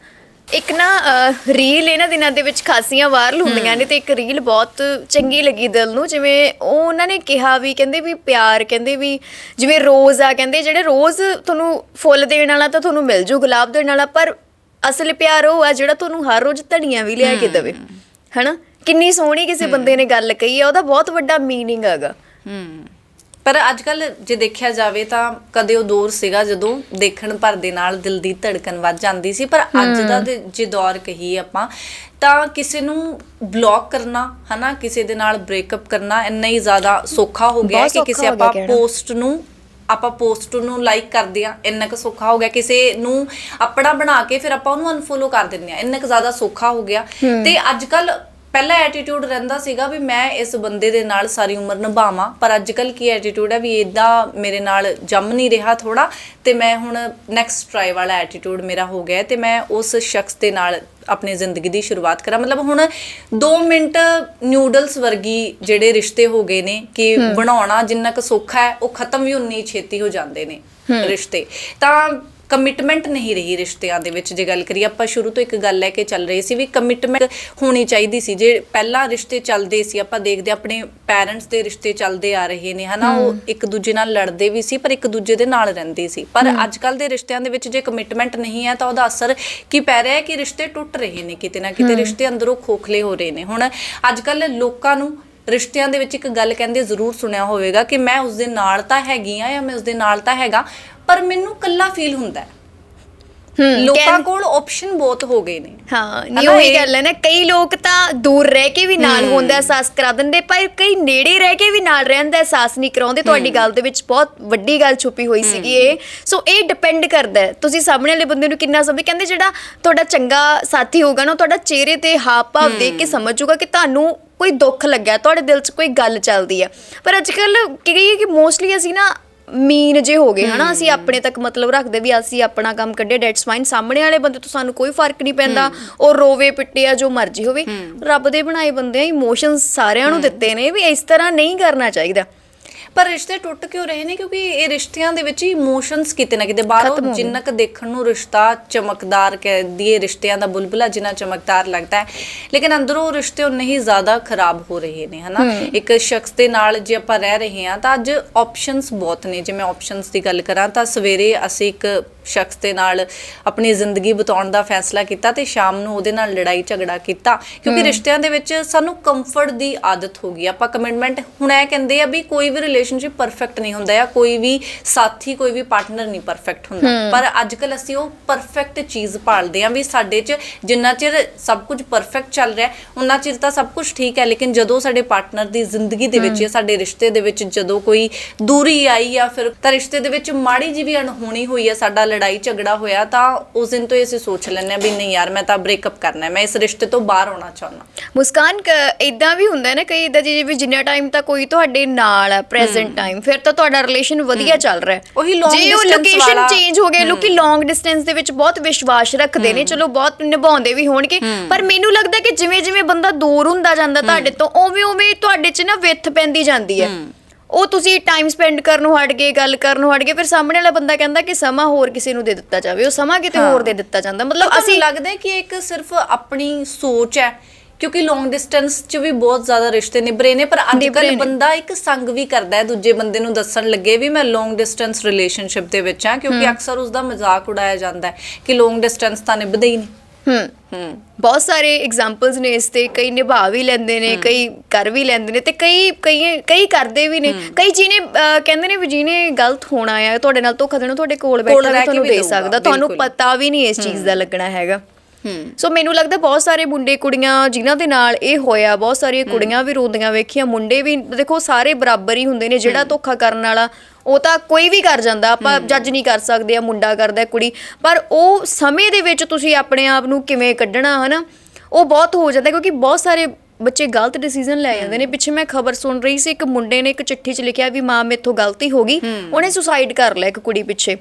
ਇੱਕ ਨਾ ਅਹ, ਰੀਲ ਇਹਨਾਂ ਦਿਨਾਂ ਦੇ ਵਿੱਚ ਖਾਸੀਆਂ ਵਾਇਰਲ ਹੁੰਦੀਆਂ ਨੇ ਤੇ ਇੱਕ ਰੀਲ ਬਹੁਤ ਚੰਗੀ ਲੱਗੀ ਦਿਲ ਨੂੰ। ਜਿਵੇਂ ਉਹ ਉਹਨਾਂ ਨੇ ਕਿਹਾ ਵੀ ਕਹਿੰਦੇ ਵੀ ਪਿਆਰ ਕਹਿੰਦੇ ਵੀ ਜਿਵੇਂ ਰੋਜ਼ ਆ ਕਹਿੰਦੇ ਜਿਹੜੇ ਰੋਜ਼ ਤੁਹਾਨੂੰ ਫੁੱਲ ਦੇਣ ਵਾਲਾ ਤਾਂ ਤੁਹਾਨੂੰ ਮਿਲ ਜੂ ਗੁਲਾਬ ਦੇਣ ਵਾਲਾ ਪਰ ਅਸਲ ਪਿਆਰ ਉਹ ਆ ਜਿਹੜਾ ਤੁਹਾਨੂੰ ਹਰ ਰੋਜ਼ ਧੜੀਆਂ ਵੀ ਲਿਆ ਕੇ ਦੇਵੇ ਹਨਾ? ਕਿੰਨੀ ਸੋਹਣੀ ਕਿਸੇ ਬੰਦੇ ਨੇ ਗੱਲ ਕਹੀ ਆ ਉਹਦਾ ਬਹੁਤ ਵੱਡਾ ਮੀਨਿੰਗ ਹੈਗਾ ਹੂੰ। ਪਰ ਅੱਜ ਕੱਲ ਜੇ ਦੇਖਿਆ ਜਾਵੇ ਤਾਂ ਕਦੇ ਉਹ ਦੌਰ ਸੀਗਾ ਜਦੋਂ ਦੇਖਣ ਭਰ ਦੇ ਨਾਲ ਦਿਲ ਦੀ ਧੜਕਨ ਵੱਧ ਜਾਂਦੀ ਸੀ ਪਰ ਅੱਜ ਦਾ ਜੇ ਦੌਰ ਕਹੀਏ ਆਪਾਂ ਤਾਂ ਕਿਸੇ ਨੂੰ ਬਲੌਕ ਕਰਨਾ ਹਨਾ? ਕਿਸੇ ਦੇ ਨਾਲ ਬ੍ਰੇਕਅਪ ਕਰਨਾ ਇੰਨਾ ਹੀ ਜ਼ਿਆਦਾ ਸੌਖਾ ਹੋ ਗਿਆ ਕਿ ਕਿਸੇ ਆਪਾਂ। ਪੋਸਟ ਨੂੰ ਆਪਾਂ ਪੋਸਟ ਨੂੰ ਲਾਈਕ ਕਰਦੇ ਆ ਇੰਨਾ ਕੁ ਸੌਖਾ ਹੋ ਗਿਆ। ਕਿਸੇ ਨੂੰ ਆਪਣਾ ਬਣਾ ਕੇ ਫਿਰ ਆਪਾਂ ਉਹਨੂੰ ਅਨਫੋਲੋ ਕਰ ਦਿੰਦੇ ਆ ਇੰਨਾ ਕੁ ਜ਼ਿਆਦਾ ਸੌਖਾ ਹੋ ਗਿਆ। ਤੇ ਅੱਜ ਕੱਲ ਪਹਿਲਾ ਐਟੀਟਿਊਡ ਰਹਿੰਦਾ ਸੀਗਾ ਵੀ ਮੈਂ ਇਸ ਬੰਦੇ ਦੇ ਨਾਲ ਸਾਰੀ ਉਮਰ ਨਿਭਾਵਾਂ ਪਰ ਅੱਜ ਕੱਲ ਕੀ ਐਟੀਟਿਊਡ ਹੈ ਵੀ ਇਦਾਂ ਮੇਰੇ ਨਾਲ ਜੰਮ ਨਹੀਂ ਰਿਹਾ ਥੋੜਾ ਤੇ ਮੈਂ ਹੁਣ ਨੈਕਸਟ ਟਰਾਈ ਵਾਲਾ ਐਟੀਟਿਊਡ ਮੇਰਾ ਹੋ ਗਿਆ ਤੇ ਮੈਂ ਉਸ ਸ਼ਖਸ ਦੇ ਨਾਲ ਆਪਣੀ ਜ਼ਿੰਦਗੀ ਦੀ ਸ਼ੁਰੂਆਤ ਕਰਾਂ। ਮਤਲਬ ਹੁਣ 2 ਮਿੰਟ ਨਿਊਡਲਸ ਵਰਗੀ ਜਿਹੜੇ ਰਿਸ਼ਤੇ ਹੋ ਗਏ ਨੇ ਕਿ ਬਣਾਉਣਾ ਜਿੰਨਾ ਕੁ ਸੌਖਾ ਹੈ ਉਹ ਖਤਮ ਵੀ ਉਨੀ ਛੇਤੀ ਹੋ ਜਾਂਦੇ ਨੇ ਰਿਸ਼ਤੇ। ਤਾਂ ਕਮਿਟਮੈਂਟ ਨਹੀਂ ਰਹੀ ਰਿਸ਼ਤਿਆਂ ਦੇ ਵਿੱਚ ਜੇ ਗੱਲ ਕਰੀਏ ਆਪਾਂ ਸ਼ੁਰੂ ਤੋਂ ਇੱਕ ਗੱਲ ਲੈ ਕੇ ਚੱਲ ਰਹੇ ਸੀ ਵੀ ਕਮਿਟਮੈਂਟ ਹੋਣੀ ਚਾਹੀਦੀ ਸੀ। ਜੇ ਪਹਿਲਾਂ ਰਿਸ਼ਤੇ ਚੱਲਦੇ ਸੀ ਆਪਾਂ ਦੇਖਦੇ ਆਪਣੇ ਪੈਰੈਂਟਸ ਦੇ ਰਿਸ਼ਤੇ ਚੱਲਦੇ ਆ ਰਹੇ ਨੇ ਹਨਾ ਉਹ ਇੱਕ ਦੂਜੇ ਨਾਲ ਲੜਦੇ ਵੀ ਸੀ ਪਰ ਇੱਕ ਦੂਜੇ ਦੇ ਨਾਲ ਰਹਿੰਦੇ ਸੀ। ਪਰ ਅੱਜ ਕੱਲ ਦੇ ਰਿਸ਼ਤਿਆਂ ਦੇ ਵਿੱਚ ਜੇ ਕਮਿਟਮੈਂਟ ਨਹੀਂ ਹੈ ਤਾਂ ਉਹਦਾ ਅਸਰ ਕੀ ਪੈ ਰਿਹਾ ਹੈ ਕਿ ਰਿਸ਼ਤੇ ਟੁੱਟ ਰਹੇ ਨੇ ਕਿਤੇ ਨਾ ਕਿਤੇ ਰਿਸ਼ਤੇ ਅੰਦਰੋਂ ਖੋਖਲੇ ਹੋ ਰਹੇ ਨੇ। ਹੁਣ ਅੱਜ ਕੱਲ ਲੋਕਾਂ ਨੂੰ ਰਿਸ਼ਤਿਆਂ ਦੇ ਵਿੱਚ ਇੱਕ ਗੱਲ ਕਹਿੰਦੇ ਜ਼ਰੂਰ ਸੁਣਿਆ ਹੋਵੇਗਾ ਕਿ ਮੈਂ ਉਸ ਦੇ ਨਾਲ ਤਾਂ ਹੈਗੀ ਆ ਜਾਂ ਮੈਂ ਉਸ ਦੇ ਨਾਲ ਤਾਂ ਹੈਗਾ ਪਰ ਮੈਨੂੰ ਕੱਲਾ ਫੀਲ ਹੁੰਦਾ ਹੈ। ਹੂੰ ਲੋਕਾਂ ਕੋਲ ਆਪਸ਼ਨ ਬਹੁਤ ਹੋ ਗਏ ਨੇ। ਹਾਂ ਨਹੀਂ ਹਨਾ ਉਹੀ ਇਹ- ਗੱਲ ਹੈ ਨਾ ਕਈ ਲੋਕ ਤਾਂ ਦੂਰ ਰਹਿ ਕੇ ਵੀ ਨਾਲ ਹੋਣ ਦਾ ਅਹਿਸਾਸ ਕਰਾ ਦਿੰਦੇ ਪਰ ਕਈ ਨੇੜੇ ਰਹਿ ਕੇ ਵੀ ਨਾਲ ਰਹਿਣ ਦਾ ਅਹਿਸਾਸ ਨਹੀਂ ਕਰਾਉਂਦੇ। ਤੁਹਾਡੀ ਗੱਲ ਦੇ ਵਿੱਚ ਬਹੁਤ ਵੱਡੀ ਗੱਲ ਛੁਪੀ ਹੋਈ ਸੀਗੀ ਇਹ। ਸੋ ਇਹ ਡਿਪੈਂਡ ਕਰਦਾ ਹੈ। ਤੁਸੀਂ ਸਾਹਮਣੇ ਵਾਲੇ ਬੰਦੇ ਨੂੰ ਕਿੰਨਾ ਸਮਝ ਕਹਿੰਦੇ ਜਿਹੜਾ ਤੁਹਾਡਾ ਚੰਗਾ ਸਾਥੀ ਹੋਗਾ ਨਾ ਉਹ ਤੁਹਾਡਾ ਚਿਹਰੇ ਤੇ ਹਾਵ ਭਾਵ ਦੇਖ ਕੇ ਸਮਝ ਜੂਗਾ ਕਿ ਤੁਹਾਨੂੰ ਕੋਈ ਦੁੱਖ ਲੱਗਿਆ ਤੁਹਾਡੇ ਦਿਲ 'ਚ ਕੋਈ ਗੱਲ ਚੱਲਦੀ ਹੈ। ਪਰ ਅੱਜ ਕੱਲ ਕੀ ਕਹੀਏ ਕਿ ਮੋਸਟਲੀ ਅਸੀਂ ਨਾ ਮੀਨ ਜੇ ਹੋ ਗਏ ਹਨਾ? ਅਸੀਂ ਆਪਣੇ ਤੱਕ ਮਤਲਬ ਰੱਖਦੇ ਵੀ ਅਸੀਂ ਆਪਣਾ ਕੰਮ ਕੱਢੇ ਡੈਟਸ ਫਾਈਨ ਸਾਹਮਣੇ ਵਾਲੇ ਬੰਦੇ ਤੋਂ ਸਾਨੂੰ ਕੋਈ ਫ਼ਰਕ ਨਹੀਂ ਪੈਂਦਾ। ਉਹ ਰੋਵੇ ਪਿੱਟੇ ਆ ਜੋ ਮਰਜ਼ੀ ਹੋਵੇ। ਰੱਬ ਦੇ ਬਣਾਏ ਬੰਦੇ ਆ ਇਮੋਸ਼ਨਸ ਸਾਰਿਆਂ ਨੂੰ ਦਿੱਤੇ ਨੇ ਵੀ ਇਸ ਤਰ੍ਹਾਂ ਨਹੀਂ ਕਰਨਾ ਚਾਹੀਦਾ। ਪਰ ਰਿਸ਼ਤੇ ਟੁੱਟ ਕਿਉਂ ਰਹੇ ਨੇ? ਕਿਉਂਕਿ ਇਹ ਰਿਸ਼ਤਿਆਂ ਦੇ ਵਿੱਚ ਇਮੋਸ਼ਨਸ ਕਿਤੇ ਨਾ ਕਿਤੇ ਬਾਹਰੋਂ। ਜਿੰਨਾ ਕੁ ਦੇਖਣ ਨੂੰ ਰਿਸ਼ਤਾ ਚਮਕਦਾਰ ਕਹਿ ਦਈਏ ਰਿਸ਼ਤਿਆਂ ਦਾ ਬੁਲਬੁਲਾ ਜਿੰਨਾ ਚਮਕਦਾਰ ਲੱਗਦਾ ਹੈ। ਲੇਕਿਨ ਅੰਦਰੋਂ ਰਿਸ਼ਤੇ ਉਨੇ ਹੀ ਜ਼ਿਆਦਾ ਖਰਾਬ ਹੋ ਰਹੇ ਨੇ ਹਨਾ? ਇੱਕ ਸ਼ਖਸ ਦੇ ਨਾਲ ਜੇ ਆਪਾਂ ਰਹਿ ਰਹੇ ਹਾਂ ਤਾਂ ਅੱਜ ਆਪਸ਼ਨਸ ਬਹੁਤ ਨੇ। ਜੇ ਮੈਂ ਆਪਸ਼ਨਸ ਦੀ ਗੱਲ ਕਰਾਂ ਤਾਂ ਸਵੇਰੇ ਅਸੀਂ ਇੱਕ ਸ਼ਖਸ ਦੇ ਨਾਲ ਆਪਣੀ ਜ਼ਿੰਦਗੀ ਬਿਤਾਉਣ ਦਾ ਫੈਸਲਾ ਕੀਤਾ ਤੇ ਸ਼ਾਮ ਨੂੰ ਉਹਦੇ ਨਾਲ ਲੜਾਈ ਝਗੜਾ ਕੀਤਾ। ਕਿਉਂਕਿ ਰਿਸ਼ਤਿਆਂ ਦੇ ਵਿੱਚ ਸਾਨੂੰ ਕੰਫਰਟ ਦੀ ਆਦਤ ਹੋ ਗਈ। ਆਪਾਂ ਕਮਿਟਮੈਂਟ ਹੁਣ ਇਹ ਕਹਿੰਦੇ ਆ ਵੀ ਕੋਈ ਵੀ ਰਿਲੇਸ਼ਨਸ਼ਿਪ ਪਰਫੈਕਟ ਨਹੀਂ ਹੁੰਦਾ ਜਾਂ ਕੋਈ ਵੀ ਸਾਥੀ ਕੋਈ ਵੀ ਪਾਰਟਨਰ ਨਹੀਂ ਪਰਫੈਕਟ ਹੁੰਦਾ। ਪਰ ਅੱਜ ਕੱਲ ਅਸੀਂ ਉਹ ਪਰਫੈਕਟ ਚੀਜ਼ ਭਾਲਦੇ ਆ ਵੀ ਸਾਡੇ 'ਚ ਜਿੰਨਾ ਚਿਰ ਸਭ ਕੁਝ ਪਰਫੈਕਟ ਚੱਲ ਰਿਹਾ ਉਹਨਾਂ ਚਿਰ ਤਾਂ ਸਭ ਕੁਝ ਠੀਕ ਹੈ। ਲੇਕਿਨ ਜਦੋਂ ਸਾਡੇ ਪਾਰਟਨਰ ਦੀ ਜ਼ਿੰਦਗੀ ਦੇ ਵਿੱਚ ਜਾਂ ਸਾਡੇ ਰਿਸ਼ਤੇ ਦੇ ਵਿੱਚ ਜਦੋਂ ਕੋਈ ਦੂਰੀ ਆਈ ਜਾਂ ਫਿਰ ਤਾਂ ਰਿਸ਼ਤੇ ਦੇ ਵਿੱਚ ਮਾੜੀ ਜਿਹੀ ਵੀ ਅਣਹੋਣੀ ਹੋਈ ਹੈ ਸਾਡਾ ਲੜਾਈ ਝਗੜਾ ਹੋਇਆ ਤਾਂ ਉਸ ਦਿਨ ਤੋਂ ਹੀ ਅਸੀਂ ਸੋਚ ਲੈਂਦੇ ਆ ਵੀ ਨਹੀਂ ਯਾਰ ਮੈਂ ਤਾਂ ਬ੍ਰੇਕਅਪ ਕਰਨਾ ਹੈ ਮੈਂ ਇਸ ਰਿਸ਼ਤੇ ਤੋਂ ਬਾਹਰ ਆਉਣਾ ਚਾਹੁੰਦਾ। ਮੁਸਕਾਨ ਇਦਾਂ ਵੀ ਹੁੰਦਾ ਹੈ ਨਾ ਕਈ ਇਦਾਂ ਜਿਵੇਂ ਜਿੰਨਾ ਟਾਈਮ ਤਾਂ ਕੋਈ ਤੁਹਾਡੇ ਨਾਲ ਹੈ। ਪ੍ਰੈਜ਼ੈਂਟ ਟਾਈਮ ਫਿਰ ਤਾਂ ਤੁਹਾਡਾ ਰਿਲੇਸ਼ਨ ਵਧੀਆ ਚੱਲ ਰਿਹਾ ਹੈ। ਉਹੀ long ਜੇ ਉਹ distance ਲੋਕੇਸ਼ਨ ਵਾਲਾ- ਚੇਂਜ ਹੋ ਗਏ ਲੋਕੀ ਲੌਂਗ ਡਿਸਟੈਂਸ ਦੇ ਵਿੱਚ ਬਹੁਤ ਵਿਸ਼ਵਾਸ ਰੱਖਦੇ ਨੇ ਚਲੋ ਬਹੁਤ ਨਿਭਾਉਂਦੇ ਵੀ ਹੋਣਗੇ ਪਰ ਮੈਨੂੰ ਲੱਗਦਾ ਕਿ ਜਿਵੇਂ ਜਿਵੇਂ ਬੰਦਾ ਦੂਰ ਹੁੰਦਾ ਜਾਂਦਾ ਤੁਹਾਡੇ ਤੋਂ ਉਵੇਂ ਉਵੇਂ ਤੁਹਾਡੇ 'ਚ ਨਾ ਵਿੱਥ ਪੈਂਦੀ ਜਾਂਦੀ ਹੈ। ਉਹ ਤੁਸੀਂ ਟਾਈਮ ਸਪੈਂਡ ਕਰਨੋਂ ਹਟ ਗਏ ਗੱਲ ਕਰਨੋਂ ਹਟ ਗਏ ਫਿਰ ਸਾਹਮਣੇ ਵਾਲਾ ਬੰਦਾ ਕਹਿੰਦਾ ਕਿ ਸਮਾਂ ਹੋਰ ਕਿਸੇ ਨੂੰ ਦੇ ਦਿੱਤਾ ਜਾਵੇ ਉਹ ਸਮਾਂ ਕਿਤੇ ਹੋਰ ਦੇ ਦਿੱਤਾ ਜਾਂਦਾ। ਮਤਲਬ ਅਸੀਂ ਲੱਗਦਾ ਹੈ ਕਿ ਇੱਕ ਸਿਰਫ ਆਪਣੀ ਸੋਚ ਹੈ? ਕਿਉਂਕਿ ਲੌਂਗ ਡਿਸਟੈਂਸ 'ਚ ਵੀ ਬਹੁਤ ਜ਼ਿਆਦਾ ਰਿਸ਼ਤੇ ਨਿਭਰੇ ਨੇ ਪਰ ਅੱਜ ਨਿਭਰੇ ਕੱਲ ਨੇ। ਬੰਦਾ ਇੱਕ ਸੰਗ ਵੀ ਕਰਦਾ ਹੈ ਦੂਜੇ ਬੰਦੇ ਨੂੰ ਦੱਸਣ ਲੱਗੇ ਵੀ ਮੈਂ ਲੌਂਗ ਡਿਸਟੈਂਸ ਰਿਲੇਸ਼ਨਸ਼ਿਪ ਦੇ ਵਿੱਚ ਹਾਂ ਕਿਉਂਕਿ ਅਕਸਰ ਉਸ ਦਾ ਮਜ਼ਾਕ ਉਡਾਇਆ ਜਾਂਦਾ ਹੈ ਕਿ ਲੌਂਗ ਡਿਸਟੈਂਸ ਤਾਂ ਨਿਭਦੇ ਹੀ ਨਹੀਂ। ਹੂੰ। ਹੂੰ। ਬਹੁਤ ਸਾਰੇ ਐਗਜ਼ਾਮਪਲਸ ਨੇ ਇਸ ਤੇ ਕਈ ਨਿਭਾ ਵੀ ਲੈਂਦੇ ਨੇ ਕਈ ਕਰ ਵੀ ਲੈਂਦੇ ਨੇ ਤੇ ਕਈ ਕਈ ਕਈ ਕਰਦੇ ਵੀ ਨੇ। ਕਈ ਜਿਹਨੇ ਕਹਿੰਦੇ ਨੇ ਵੀ ਜਿਹਨੇ ਗਲਤ ਹੋਣਾ ਆ ਤੁਹਾਡੇ ਨਾਲ ਧੋਖਾ ਦੇਣਾ ਤੁਹਾਡੇ ਕੋਲ ਬੈਠਾ ਵੀ ਕੇ ਤੁਹਾਨੂੰ ਦੇ ਸਕਦਾ। ਤੁਹਾਨੂੰ। ਪਤਾ ਵੀ ਨਹੀਂ ਇਸ ਚੀਜ਼ ਦਾ ਲੱਗਣਾ ਹੈਗਾ। ਹੂੰ। ਸੋ ਮੈਨੂੰ ਲੱਗਦਾ ਬਹੁਤ ਸਾਰੇ ਮੁੰਡੇ ਕੁੜੀਆਂ ਜਿਨ੍ਹਾਂ ਦੇ ਨਾਲ ਇਹ ਹੋਇਆ ਬਹੁਤ ਸਾਰੀਆਂ ਕੁੜੀਆਂ ਵੀ ਰੋਂਦੀਆਂ ਵੇਖੀਆਂ ਮੁੰਡੇ ਵੀ ਦੇਖੋ ਸਾਰੇ ਬਰਾਬਰ ਹੀ ਹੁੰਦੇ ਨੇ ਜਿਹੜਾ ਧੋਖਾ ਕਰਨ ਵਾਲਾ ਉਹ ਤਾਂ ਕੋਈ ਵੀ ਕਰ ਜਾਂਦਾ ਆਪਾਂ ਜੱਜ ਨਹੀਂ ਕਰ ਸਕਦੇ ਆ ਮੁੰਡਾ ਕਰਦਾ ਕੁੜੀ। ਪਰ ਉਹ ਸਮੇਂ ਦੇ ਵਿੱਚ ਤੁਸੀਂ ਆਪਣੇ ਆਪ ਨੂੰ ਕਿਵੇਂ ਕੱਢਣਾ ਹਨਾ? ਉਹ ਬਹੁਤ ਹੋ ਜਾਂਦਾ ਕਿਉਂਕਿ ਬਹੁਤ ਸਾਰੇ ਬੱਚੇ ਗਲਤ ਡਿਸੀਜਨ ਲੈ ਜਾਂਦੇ ਨੇ। ਪਿੱਛੇ ਮੈਂ ਖਬਰ ਸੁਣ ਰਹੀ ਸੀ ਇੱਕ ਮੁੰਡੇ ਨੇ ਇੱਕ ਚਿੱਠੀ 'ਚ ਲਿਖਿਆ ਵੀ ਮਾਂ ਮੇਥੋਂ ਗਲਤੀ ਹੋ ਗਈ। ਉਹਨੇ ਸੁਸਾਈਡ ਕਰ ਲਿਆ ਇੱਕ ਕੁੜੀ ਪਿੱਛੇ।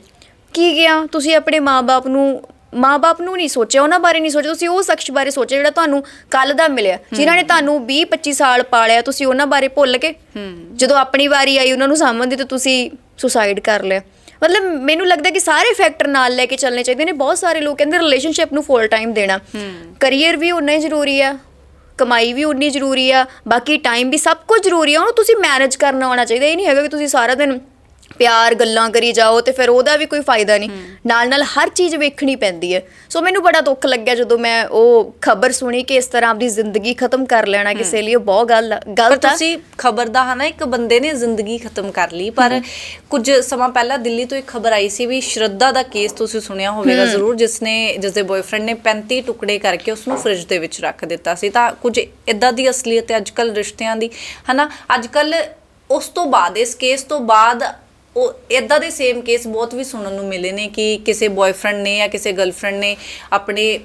ਕੀ ਗਿਆ? ਤੁਸੀਂ ਆਪਣੇ ਮਾਪੇ ਨੂੰ ਮਾਪੇ ਨੂੰ ਨਹੀਂ ਸੋਚਿਆ ਉਹਨਾਂ ਬਾਰੇ ਨਹੀਂ ਸੋਚਿਆ ਤੁਸੀਂ ਉਹ ਸ਼ਖਸ ਬਾਰੇ ਸੋਚਿਆ ਜਿਹੜਾ ਤੁਹਾਨੂੰ ਕੱਲ ਦਾ ਮਿਲਿਆ। ਜਿਨ੍ਹਾਂ ਨੇ ਤੁਹਾਨੂੰ 20 25 ਸਾਲ ਪਾਲਿਆ ਤੁਸੀਂ ਉਹਨਾਂ ਬਾਰੇ ਭੁੱਲ ਕੇ ਜਦੋਂ ਆਪਣੀ ਵਾਰੀ ਆਈ ਉਹਨਾਂ ਨੂੰ ਦੀ ਤਾਂ ਤੁਸੀਂ ਸੁਸਾਈਡ ਕਰ ਲਿਆ। ਮਤਲਬ ਮੈਨੂੰ ਲੱਗਦਾ ਕਿ ਸਾਰੇ ਫੈਕਟਰ ਨਾਲ ਲੈ ਕੇ ਚੱਲਣੇ ਚਾਹੀਦੇ ਨੇ। ਬਹੁਤ ਸਾਰੇ ਲੋਕ ਕਹਿੰਦੇ ਰਿਲੇਸ਼ਨਸ਼ਿਪ ਨੂੰ ਫੁੱਲ ਟਾਈਮ ਦੇਣਾ। ਕੈਰੀਅਰ ਵੀ ਉਨਾ ਹੀ ਜ਼ਰੂਰੀ ਆ। ਕਮਾਈ ਵੀ ਉਨੀ ਜ਼ਰੂਰੀ ਆ। ਬਾਕੀ ਟਾਈਮ ਵੀ ਸਭ ਕੁਝ ਜ਼ਰੂਰੀ ਆ। ਉਹਨੂੰ ਤੁਸੀਂ ਮੈਨੇਜ ਕਰਨਾ ਆਉਣਾ ਚਾਹੀਦਾ। ਇਹ ਨਹੀਂ ਹੈਗਾ ਕਿ ਤੁਸੀਂ ਸਾਰਾ ਦਿਨ ਪਿਆਰ ਗੱਲਾਂ ਕਰੀ ਜਾਓ ਤੇ ਫਿਰ ਉਹਦਾ ਵੀ ਕੋਈ ਫਾਇਦਾ ਨਹੀਂ। ਨਾਲ ਨਾਲ ਹਰ ਚੀਜ਼ ਵੇਖਣੀ ਪੈਂਦੀ ਹੈ। ਸੋ ਮੈਨੂੰ ਬੜਾ ਦੁੱਖ ਲੱਗਿਆ ਜਦੋਂ ਮੈਂ ਉਹ ਖਬਰ ਸੁਣੀ ਕਿ ਇਸ ਤਰ੍ਹਾਂ ਆਪਣੀ ਜ਼ਿੰਦਗੀ ਖਤਮ ਕਰ ਲੈਣਾ ਕਿਸੇ ਲਈ। ਉਹ ਬਹੁਤ ਗੱਲ ਗਲਤ ਆ। ਤੁਸੀਂ ਖਬਰ ਦਾ ਹਨਾ ਇੱਕ ਬੰਦੇ ਨੇ ਜ਼ਿੰਦਗੀ ਖਤਮ ਕਰ ਲਈ। ਪਰ ਕੁਝ ਸਮਾਂ ਪਹਿਲਾਂ ਦਿੱਲੀ ਤੋਂ ਇੱਕ ਖਬਰ ਆਈ ਸੀ ਵੀ ਸ਼ਰੱਧਾ ਦਾ ਕੇਸ ਤੁਸੀਂ ਸੁਣਿਆ ਹੋਵੇਗਾ ਜ਼ਰੂਰ ਜਿਸ ਨੇ ਜਿਸ ਦੇ ਬॉयਫ੍ਰੈਂਡ ਨੇ 35 ਟੁਕੜੇ ਕਰਕੇ ਉਸ ਨੂੰ ਫ੍ਰਿਜ ਦੇ ਵਿੱਚ ਰੱਖ ਦਿੱਤਾ ਸੀ। ਤਾਂ ਕੁਝ ਇਦਾਂ ਦੀ ਅਸਲੀਅਤ ਹੈ ਅੱਜਕੱਲ ਰਿਸ਼ਤਿਆਂ ਦੀ। ਹਨਾ ਅੱਜਕੱਲ ਉਸ ਤੋਂ ਬਾਅਦ ਇਸ ਕੇਸ ਤੋਂ ਬਾਅਦ ਉਹ ਇਦਾਂ ਦੇ ਸੇਮ ਕੇਸ ਬਹੁਤ ਵੀ ਸੁਣਨ ਨੂੰ ਮਿਲੇ ਨੇ ਕਿ ਕਿਸੇ ਬॉयਫ੍ਰੈਂਡ ਨੇ ਜਾਂ ਕਿਸੇ ਗਰਲਫ੍ਰੈਂਡ ਨੇ ਆਪਣੇ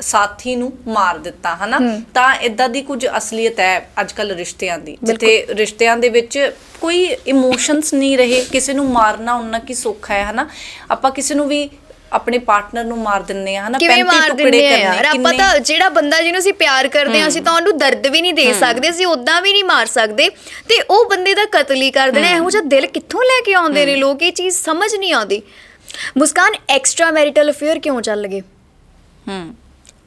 ਸਾਥੀ ਨੂੰ ਮਾਰ ਦਿੱਤਾ ਹਨਾ? ਤਾਂ ਇਦਾਂ ਦੀ ਕੁਝ ਅਸਲੀਅਤ ਹੈ ਅੱਜਕੱਲ ਰਿਸ਼ਤਿਆਂ ਦੀ ਜਿੱਥੇ ਰਿਸ਼ਤਿਆਂ ਦੇ ਵਿੱਚ ਕੋਈ ਇਮੋਸ਼ਨਸ ਨਹੀਂ ਰਹੇ ਕਿਸੇ ਨੂੰ ਮਾਰਨਾ ਉਹਨਾਂ ਕੀ ਸੌਖਾ ਹੈ ਹਨਾ? ਆਪਾਂ ਕਿਸੇ ਨੂੰ ਵੀ ਆਪਣੇ ਪਾਰਟਨਰ ਨੂੰ ਮਾਰ ਦਿੰਨੇ ਆ ਹਨਾ? ਕਿਵੇਂ 35 ਮਾਰ ਟੁਕੜੇ ਦਿੰਦੇ ਆ ਕਰਨੇ ਆਪਾਂ ਤਾਂ ਜਿਹੜਾ ਬੰਦਾ ਜਿਹਨੂੰ ਅਸੀਂ ਪਿਆਰ ਕਰਦੇ ਆ ਅਸੀਂ ਤਾਂ ਉਹਨੂੰ ਦਰਦ ਵੀ ਨਹੀਂ ਦੇ ਸਕਦੇ ਅਸੀਂ ਉਦਾਂ ਵੀ ਨਹੀਂ ਮਾਰ ਸਕਦੇ। ਤੇ ਉਹ ਬੰਦੇ ਦਾ ਕਤਲ ਹੀ ਕਰ ਦੇਣਾ ਇਹੋ ਜਿਹਾ ਦਿਲ ਕਿੱਥੋਂ ਲੈ ਕੇ ਆਉਂਦੇ ਨੇ ਲੋਕ? ਇਹ ਚੀਜ਼ ਸਮਝ ਨਹੀਂ ਆਉਂਦੀ। ਮੁਸਕਾਨ ਐਕਸਟਰਾ ਮੈਰਿਟਲ ਅਫੇਅਰ ਕਿਉਂ ਚੱਲ ਗਏ? ਹੂੰ।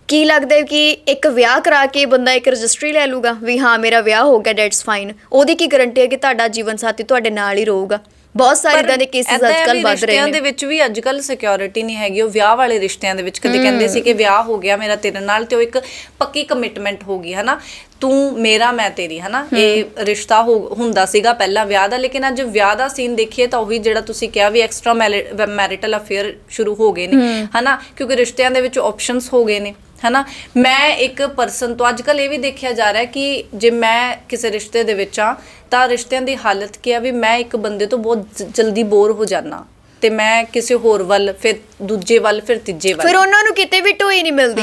ਕੀ ਲੱਗਦਾ ਕਿ ਇੱਕ ਵਿਆਹ ਕਰਾ ਕੇ ਬੰਦਾ ਇੱਕ ਰਜਿਸਟਰੀ ਲੈ ਲੂਗਾ? ਵੀ ਹਾਂ ਮੇਰਾ ਵਿਆਹ ਹੋ ਗਿਆ ਦੈਟਸ ਫਾਈਨ ਉਹਦੀ ਕੀ ਗਾਰੰਟੀ ਹੈ ਕਿ ਤੁਹਾਡਾ ਜੀਵਨ ਸਾਥੀ ਤੁਹਾਡੇ ਨਾਲ ਹੀ ਰਹੂਗਾ? ਬਹੁਤ ਸਾਰੇ ਇਦਾਂ ਦੇ ਕੇਸਿਸ ਅੱਜਕੱਲ ਵੱਧ ਰਹੇ ਰਿਸ਼ਤਿਆਂ ਨੇ। ਦੇ ਵਿੱਚ ਵੀ ਅੱਜਕੱਲ ਸਿਕਿਉਰਿਟੀ ਨਹੀਂ ਹੈਗੀ ਉਹ ਵਿਆਹ ਵਾਲੇ ਰਿਸ਼ਤਿਆਂ ਦੇ ਵਿੱਚ ਕਦੇ ਕਹਿੰਦੇ ਸੀ ਕਿ ਵਿਆਹ ਹੋ ਗਿਆ ਮੇਰਾ ਤੇਰੇ ਨਾਲ ਤੇ ਉਹ ਇੱਕ ਪੱਕੀ ਕਮਿਟਮੈਂਟ ਹੋ ਗਈ ਹਨਾ? ਤੂੰ ਮੇਰਾ ਮੈਂ ਤੇਰੀ ਹਨਾ? ਇਹ ਰਿਸ਼ਤਾ ਹੁੰਦਾ ਸੀਗਾ ਪਹਿਲਾਂ ਵਿਆਹ ਦਾ ਲੇਕਿਨ ਅੱਜ ਵਿਆਹ ਦਾ ਸੀਨ ਦੇਖੀਏ ਤਾਂ ਉਹੀ ਜਿਹੜਾ ਤੁਸੀਂ ਕਿਹਾ ਵੀ ਐਕਸਟਰਾ ਮੈਰਿਟਲ ਅਫੇਅਰ ਸ਼ੁਰੂ ਹੋ ਗਏ ਨੇ ਹਨਾ? ਕਿਉਂਕਿ ਰਿਸ਼ਤਿਆਂ ਦੇ ਵਿੱਚ ਆਪਸ਼ਨਸ ਹੋ ਗਏ ਨੇ। ਹਨਾ? ਮੈਂ ਇੱਕ ਪਰਸਨ ਤੋਂ ਅੱਜ ਅੱਜਕੱਲ ਇਹ ਵੀ ਦੇਖਿਆ ਜਾ ਰਿਹਾ ਕਿ ਜੇ ਮੈਂ ਕਿਸੇ ਰਿਸ਼ਤੇ ਦੇ ਵਿੱਚ ਆ ਤਾਂ ਰਿਸ਼ਤਿਆਂ ਦੀ ਹਾਲਤ ਕੀ ਆ ਵੀ ਮੈਂ ਇੱਕ ਬੰਦੇ ਤੋਂ ਬਹੁਤ ਜਲਦੀ ਬੋਰ ਹੋ ਜਾਣਾ ਤੇ ਮੈਂ ਕਿਸੇ ਹੋਰ ਵੱਲ ਫਿਰ ਦੂਜੇ ਵੱਲ ਫਿਰ ਤੀਜੇ ਵੱਲ। ਫਿਰ ਉਹਨਾਂ ਨੂੰ ਕਿਤੇ ਵੀ ਢੋਈ ਨਹੀਂ ਮਿਲਦੀ।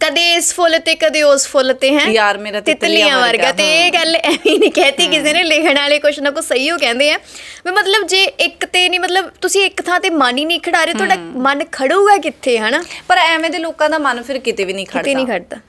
ਕਦੇ ਇਸ ਫੁੱਲ ਤੇ ਕਦੇ ਉਸ ਫੁੱਲ ਤੇ ਹੈ? ਯਾਰ ਮੇਰਾ ਤਿਤਲੀਆਂ ਵਰਗਾ ਤੇ ਇਹ ਗੱਲ ਐਵੇਂ ਨਹੀਂ ਕਹਿਤੀ ਕਿਸੇ ਨੇ ਲਿਖਣ ਵਾਲੇ ਕੁਛ ਨਾ ਕੁਛ ਸਹੀ ਹੋ ਕਹਿੰਦੇ ਆ। ਵੀ ਮਤਲਬ ਜੇ ਇੱਕ ਤੇ ਨਹੀਂ ਮਤਲਬ ਤੁਸੀਂ ਇੱਕ ਥਾਂ ਤੇ ਮਨ ਹੀ ਨਹੀਂ ਖੜਾ ਰਹੇ ਤੁਹਾਡਾ ਮਨ ਖੜੂਗਾ ਕਿੱਥੇ ਹਨਾ? ਪਰ ਐਵੇਂ ਦੇ ਲੋਕਾਂ ਦਾ ਮਨ ਫਿਰ ਕਿਤੇ ਵੀ ਨਹੀਂ ਕਿਤੇ ਨਹੀਂ ਖੜਦਾ। ਖੜਦਾ।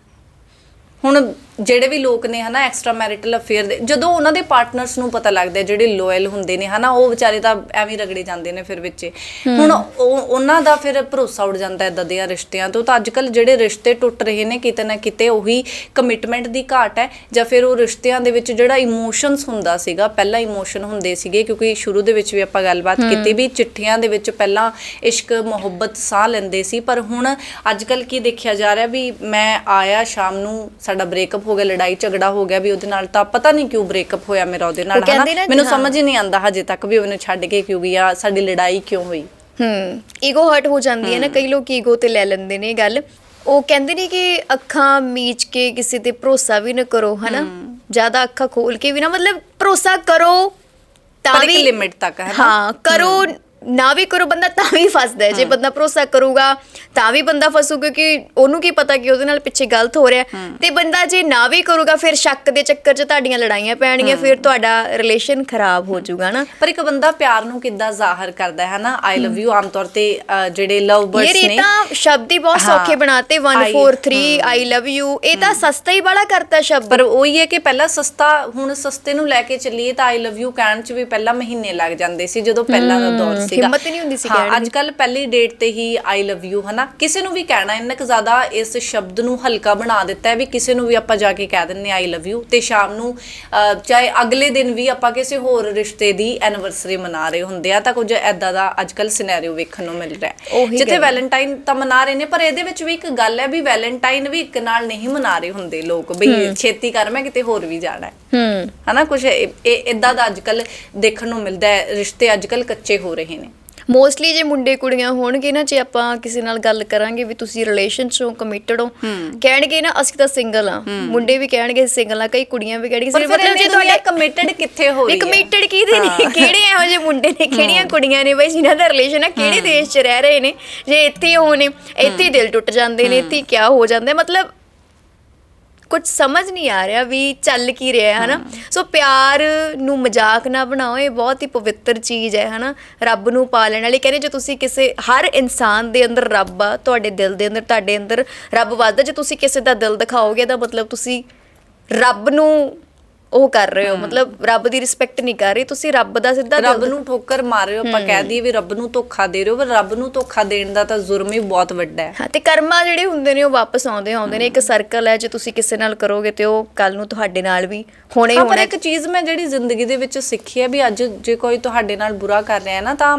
ਹੁਣ ਜਿਹੜੇ ਵੀ ਲੋਕ ਨੇ ਹਨਾ ਐਕਸਟਰਾ ਮੈਰਿਟਲ ਅਫੇਅਰ ਦੇ ਜਦੋਂ ਉਹਨਾਂ ਦੇ ਪਾਰਟਨਰਸ ਨੂੰ ਪਤਾ ਲੱਗਦਾ ਜਿਹੜੇ ਲੋਇਲ ਹੁੰਦੇ ਨੇ ਹਨਾ ਉਹ ਵਿਚਾਰੇ ਤਾਂ ਐਵੇਂ ਰਗੜੇ ਜਾਂਦੇ ਨੇ ਫਿਰ ਵਿੱਚੇ। ਹੁਣ ਉਹ ਉਹਨਾਂ ਦਾ ਫਿਰ ਭਰੋਸਾ ਉੱਡ ਜਾਂਦਾ ਇਦਾਂ ਦੇ ਰਿਸ਼ਤਿਆਂ ਤੋਂ ਤਾਂ ਅੱਜਕੱਲ ਜਿਹੜੇ ਰਿਸ਼ਤੇ ਟੁੱਟ ਰਹੇ ਨੇ ਕਿਤੇ ਨਾ ਕਿਤੇ ਉਹੀ ਕਮਿਟਮੈਂਟ ਦੀ ਘਾਟ ਹੈ ਜਾਂ ਫਿਰ ਉਹ ਰਿਸ਼ਤਿਆਂ ਦੇ ਵਿੱਚ ਜਿਹੜਾ ਇਮੋਸ਼ਨਸ ਹੁੰਦਾ ਸੀਗਾ ਪਹਿਲਾਂ ਇਮੋਸ਼ਨ ਹੁੰਦੇ ਸੀਗੇ ਕਿਉਂਕਿ ਸ਼ੁਰੂ ਦੇ ਵਿੱਚ ਵੀ ਆਪਾਂ ਗੱਲਬਾਤ ਕੀਤੀ ਵੀ ਚਿੱਠੀਆਂ ਦੇ ਵਿੱਚ ਪਹਿਲਾਂ ਇਸ਼ਕ ਮੁਹੱਬਤ ਸਾਹ ਲੈਂਦੇ ਸੀ ਪਰ ਹੁਣ ਅੱਜਕੱਲ ਕੀ ਦੇਖਿਆ ਜਾ ਰਿਹਾ ਵੀ ਮੈਂ ਆਇਆ ਸ਼ਾਮ ਨੂੰ ਸਾਡਾ ਬ੍ਰੇਕਅਪ ਹੋ ਗਿਆ ਲੜਾਈ ਝਗੜਾ ਹੋ ਗਿਆ ਵੀ ਉਹਦੇ ਨਾਲ ਤਾਂ ਪਤਾ ਨਹੀਂ ਕਿਉਂ ਬ੍ਰੇਕਅਪ ਹੋਇਆ ਮੇਰਾ ਉਹਦੇ ਨਾਲ ਹਨਾ? ਮੈਨੂੰ। ਸਮਝ ਹੀ ਨਹੀਂ ਆਂਦਾ ਹਜੇ ਤੱਕ ਵੀ ਉਹਨੇ ਛੱਡ ਕੇ ਕਿਉਂ ਗਿਆ ਸਾਡੀ ਲੜਾਈ ਕਿਉਂ ਹੋਈ? ਹੂੰ ਈਗੋ ਹਰਟ ਹੋ ਜਾਂਦੀ ਹੈ ਨਾ ਕਈ ਲੋਕ ਈਗੋ ਤੇ ਲੈ ਲੈਂਦੇ ਨੇ ਇਹ ਗੱਲ। ਉਹ ਕਹਿੰਦੇ ਨੇ ਕਿ ਅੱਖਾਂ ਮੀਚ ਕੇ ਕਿਸੇ ਤੇ ਭਰੋਸਾ ਵੀ ਨਾ ਕਰੋ ਹਨਾ? ਜ਼ਿਆਦਾ ਅੱਖਾਂ ਖੋਲ ਕੇ ਵੀ ਨਾ ਮਤਲਬ ਭਰੋਸਾ ਕਰੋ ਤਾਂ ਵੀ ਲਿਮਿਟ ਤੱਕ ਹੈ ਹਾਂ ਕਰੋ ਨਾ ਵੀ ਕਰੋ ਬੰਦਾ ਤਾਂ ਵੀ ਫਸਦਾ ਹੈ। ਜੇ ਬੰਦਾ ਭਰੋਸਾ ਕਰੂਗਾ ਤਾਂ ਵੀ ਬੰਦਾ ਫਸੂ ਕਿਉਂਕਿ ਉਹਨੂੰ ਕੀ ਪਤਾ ਕਿ ਉਹਦੇ ਨਾਲ ਪਿੱਛੇ ਗਲਤ ਹੋ ਰਿਹਾ। ਤੇ ਬੰਦਾ ਜੇ ਨਾ ਵੀ ਕਰੂਗਾ ਫਿਰ ਸ਼ੱਕ ਦੇ ਚੱਕਰ 'ਚ ਤੁਹਾਡੀਆਂ ਲੜਾਈਆਂ ਪੈਣਗੀਆਂ ਫਿਰ ਤੁਹਾਡਾ ਰਿਲੇਸ਼ਨ ਖਰਾਬ ਹੋ ਜਾਊਗਾ ਨਾ। ਪਰ ਇੱਕ ਬੰਦਾ ਪਿਆਰ ਨੂੰ ਕਿੱਦਾਂ ਜ਼ਾਹਰ ਕਰਦਾ ਹੈ ਨਾ ਆਈ ਲਵ ਯੂ ਆਮ ਤੌਰ ਤੇ ਜਿਹੜੇ ਲਵ ਇਹ ਬਰਡਸ ਨੇ। ਤਾਂ ਸ਼ਬਦ ਹੀ ਬਹੁਤ। ਸੌਖੇ ਬਣਾਤੇ। I- 143 ਆਈ ਲਵ ਯੂ ਇਹ ਤਾਂ ਸਸਤਾ ਹੀ ਬੜਾ ਕਰਤਾ ਸ਼ਬਦ। ਪਰ ਉਹੀ ਹੈ ਕਿ ਪਹਿਲਾਂ ਸਸਤਾ ਹੁਣ ਸਸਤੇ ਨੂੰ ਲੈ ਕੇ ਚੱਲੀਏ ਤਾਂ ਆਈ ਲਵ ਯੂ ਕਹਿਣ ਚ ਵੀ ਪਹਿਲਾਂ ਮਹੀਨੇ ਲੱਗ ਜਾਂਦੇ ਸੀ ਜਦੋਂ ਪਹਿਲਾਂ ਦਾ ਦੌਰ ਸੀਗਾ। ਹਿੰਮਤ ਹੀ ਨਹੀਂ ਹੁੰਦੀ ਸੀ ਕਹਿਣ ਦੀ। ਅੱਜ ਕੱਲ ਪਹਿਲੀ ਡੇਟ ਤੇ ਹੀ ਆਈ ਲਵ ਯੂ ਹਨਾ? ਕਿਸੇ ਨੂੰ ਵੀ ਕਹਿਣਾ ਇੰਨਾ ਕੁ ਜ਼ਿਆਦਾ ਇਸ ਸ਼ਬਦ ਨੂੰ ਹਲਕਾ ਬਣਾ ਦਿੱਤਾ ਹੈ ਵੀ ਕਿਸੇ ਨੂੰ ਵੀ ਆਪਾਂ ਜਾ ਕੇ ਕਹਿ ਦਿੰਨੇ ਆਈ ਲਵ ਯੂ ਤੇ ਸ਼ਾਮ ਨੂੰ ਅਹ, ਚਾਹੇ ਅਗਲੇ ਦਿਨ ਵੀ ਆਪਾਂ ਕਿਸੇ ਹੋਰ ਰਿਸ਼ਤੇ ਦੀ ਐਨੀਵਰਸਰੀ ਮਨਾ ਰਹੇ ਹੁੰਦੇ ਆ ਤਾਂ ਕੁਝ ਐਦਾਂ ਦਾ ਅੱਜ ਕੱਲ ਸਿਨੈਰੀਓ ਵੇਖਣ ਨੂੰ ਮਿਲ ਰਿਹਾ ਹੈ। ਉਹੀ ਜਿੱਥੇ ਗੱਲ। ਵੈਲੈਂਟਾਈਨ ਤਾਂ ਮਨਾ ਰਹੇ ਨੇ ਪਰ ਇਹਦੇ ਵਿੱਚ ਵੀ ਇੱਕ ਗੱਲ ਹੈ ਵੀ ਵੈਲੈਂਟਾਈਨ ਵੀ ਇੱਕ ਨਾਲ ਨਹੀਂ ਮਨਾ ਰਹੇ ਹੁੰਦੇ ਲੋਕ ਬਈ ਛੇਤੀ ਕਰ ਮੈਂ ਕਿਤੇ ਹੋਰ ਵੀ ਜਾਣਾ ਹੈ। ਹੂੰ। ਹਨਾ ਕੁਝ ਇਹ ਇਦਾਂ ਦਾ ਅੱਜਕੱਲ ਦੇਖਣ ਨੂੰ ਮਿਲਦਾ ਹੈ ਰਿਸ਼ਤੇ ਅੱਜਕੱਲ ਕੱਚੇ ਹੋ ਰਹੇ ਮੋਸਟਲੀ ਜੇ ਮੁੰਡੇ ਕੁੜੀਆਂ ਹੋਣਗੇ ਨਾ ਜੇ ਆਪਾਂ ਕਿਸੇ ਨਾਲ ਗੱਲ ਕਰਾਂਗੇ ਵੀ ਤੁਸੀਂ ਰਿਲੇਸ਼ਨ ਚ ਹੋ ਕਮਿਟਡ ਹੋ। ਕਹਿਣਗੇ ਨਾ ਅਸੀਂ ਤਾਂ ਸਿੰਗਲ ਆ ਮੁੰਡੇ ਵੀ ਕਹਿਣਗੇ ਸਿੰਗਲ ਆ ਕਈ ਕੁੜੀਆਂ ਵੀ ਕਹਿਣਗੇ। ਫਿਰ ਜੇ ਤੁਹਾਡੇ ਕਮਿਟਡ ਕਿੱਥੇ ਹੋ ਵੀ ਕਮਿਟਡ ਕਿਹਦੇ ਨੇ? ਕਿਹੜੇ ਇਹੋ ਜਿਹੇ ਮੁੰਡੇ ਨੇ ਕਿਹੜੀਆਂ ਕੁੜੀਆਂ ਨੇ ਬਈ ਜਿਨ੍ਹਾਂ ਦਾ ਰਿਲੇਸ਼ਨ ਆ ਕਿਹੜੇ ਦੇਸ਼ 'ਚ ਰਹਿ ਰਹੇ ਨੇ? ਜੇ ਇੱਥੇ ਹੋ ਨੇ ਇੱਥੇ ਦਿਲ ਟੁੱਟ ਜਾਂਦੇ ਨੇ ਇੱਥੇ ਕਿਆ ਹੋ ਜਾਂਦਾ? ਮਤਲਬ ਕੁਝ ਸਮਝ ਨਹੀਂ ਆ ਰਿਹਾ ਵੀ ਚੱਲ ਕੀ ਰਿਹਾ ਹੈ। ਹਨਾ ਸੋ ਪਿਆਰ ਨੂੰ ਮਜ਼ਾਕ ਨਾ ਬਣਾਓ ਇਹ ਬਹੁਤ ਹੀ ਪਵਿੱਤਰ ਚੀਜ਼ ਹੈ ਹਨਾ? ਰੱਬ ਨੂੰ ਪਾਲਣ ਵਾਲੀ ਕਹਿੰਦੇ ਜੇ ਤੁਸੀਂ ਕਿਸੇ ਹਰ ਇਨਸਾਨ ਦੇ ਅੰਦਰ ਰੱਬ ਆ ਤੁਹਾਡੇ ਦਿਲ ਦੇ ਅੰਦਰ ਤੁਹਾਡੇ ਅੰਦਰ ਰੱਬ ਵੱਸਦਾ ਜੇ ਤੁਸੀਂ ਕਿਸੇ ਦਾ ਦਿਲ ਦਿਖਾਓਗੇ ਤਾਂ ਮਤਲਬ ਤੁਸੀਂ ਰੱਬ ਨੂੰ ਉਹ ਕਰ ਰਹੇ ਹੋ ਮਤਲਬ ਰੱਬ ਦੀ ਰਿਸਪੈਕਟ ਨਹੀਂ ਕਰ ਰਹੇ ਤੁਸੀਂ ਰੱਬ ਦਾ ਸਿੱਧਾ ਰੱਬ ਨੂੰ ਠੋਕਰ ਮਾਰ ਰਹੇ ਹੋ ਆਪਾਂ ਕਹਿ ਦਈਏ ਵੀ ਰੱਬ ਨੂੰ ਧੋਖਾ ਦੇ ਰਹੇ ਹੋ ਪਰ ਰੱਬ ਨੂੰ ਧੋਖਾ ਦੇਣ ਦਾ ਤਾਂ ਜੁਰਮ ਹੀ ਬਹੁਤ ਵੱਡਾ ਹੈ। ਤੇ ਕਰਮਾ ਜਿਹੜੇ ਹੁੰਦੇ ਨੇ ਉਹ ਵਾਪਸ ਆਉਂਦੇ ਆਉਂਦੇ ਨੇ ਇੱਕ ਸਰਕਲ ਹੈ ਜੇ ਤੁਸੀਂ ਕਿਸੇ ਨਾਲ ਕਰੋਗੇ ਤੇ ਉਹ ਕੱਲ ਨੂੰ ਤੁਹਾਡੇ ਨਾਲ ਵੀ ਹੋਣੇ ਹੀ ਹਾਂ ਪਰ ਹੋਣਾ ਇੱਕ ਚੀਜ਼ ਮੈਂ ਜਿਹੜੀ ਜ਼ਿੰਦਗੀ ਦੇ ਵਿੱਚ ਸਿੱਖੀ ਹੈ ਵੀ ਅੱਜ ਜੇ ਕੋਈ ਤੁਹਾਡੇ ਨਾਲ ਬੁਰਾ ਕਰ ਰਿਹਾ ਹੈ ਨਾ ਤਾਂ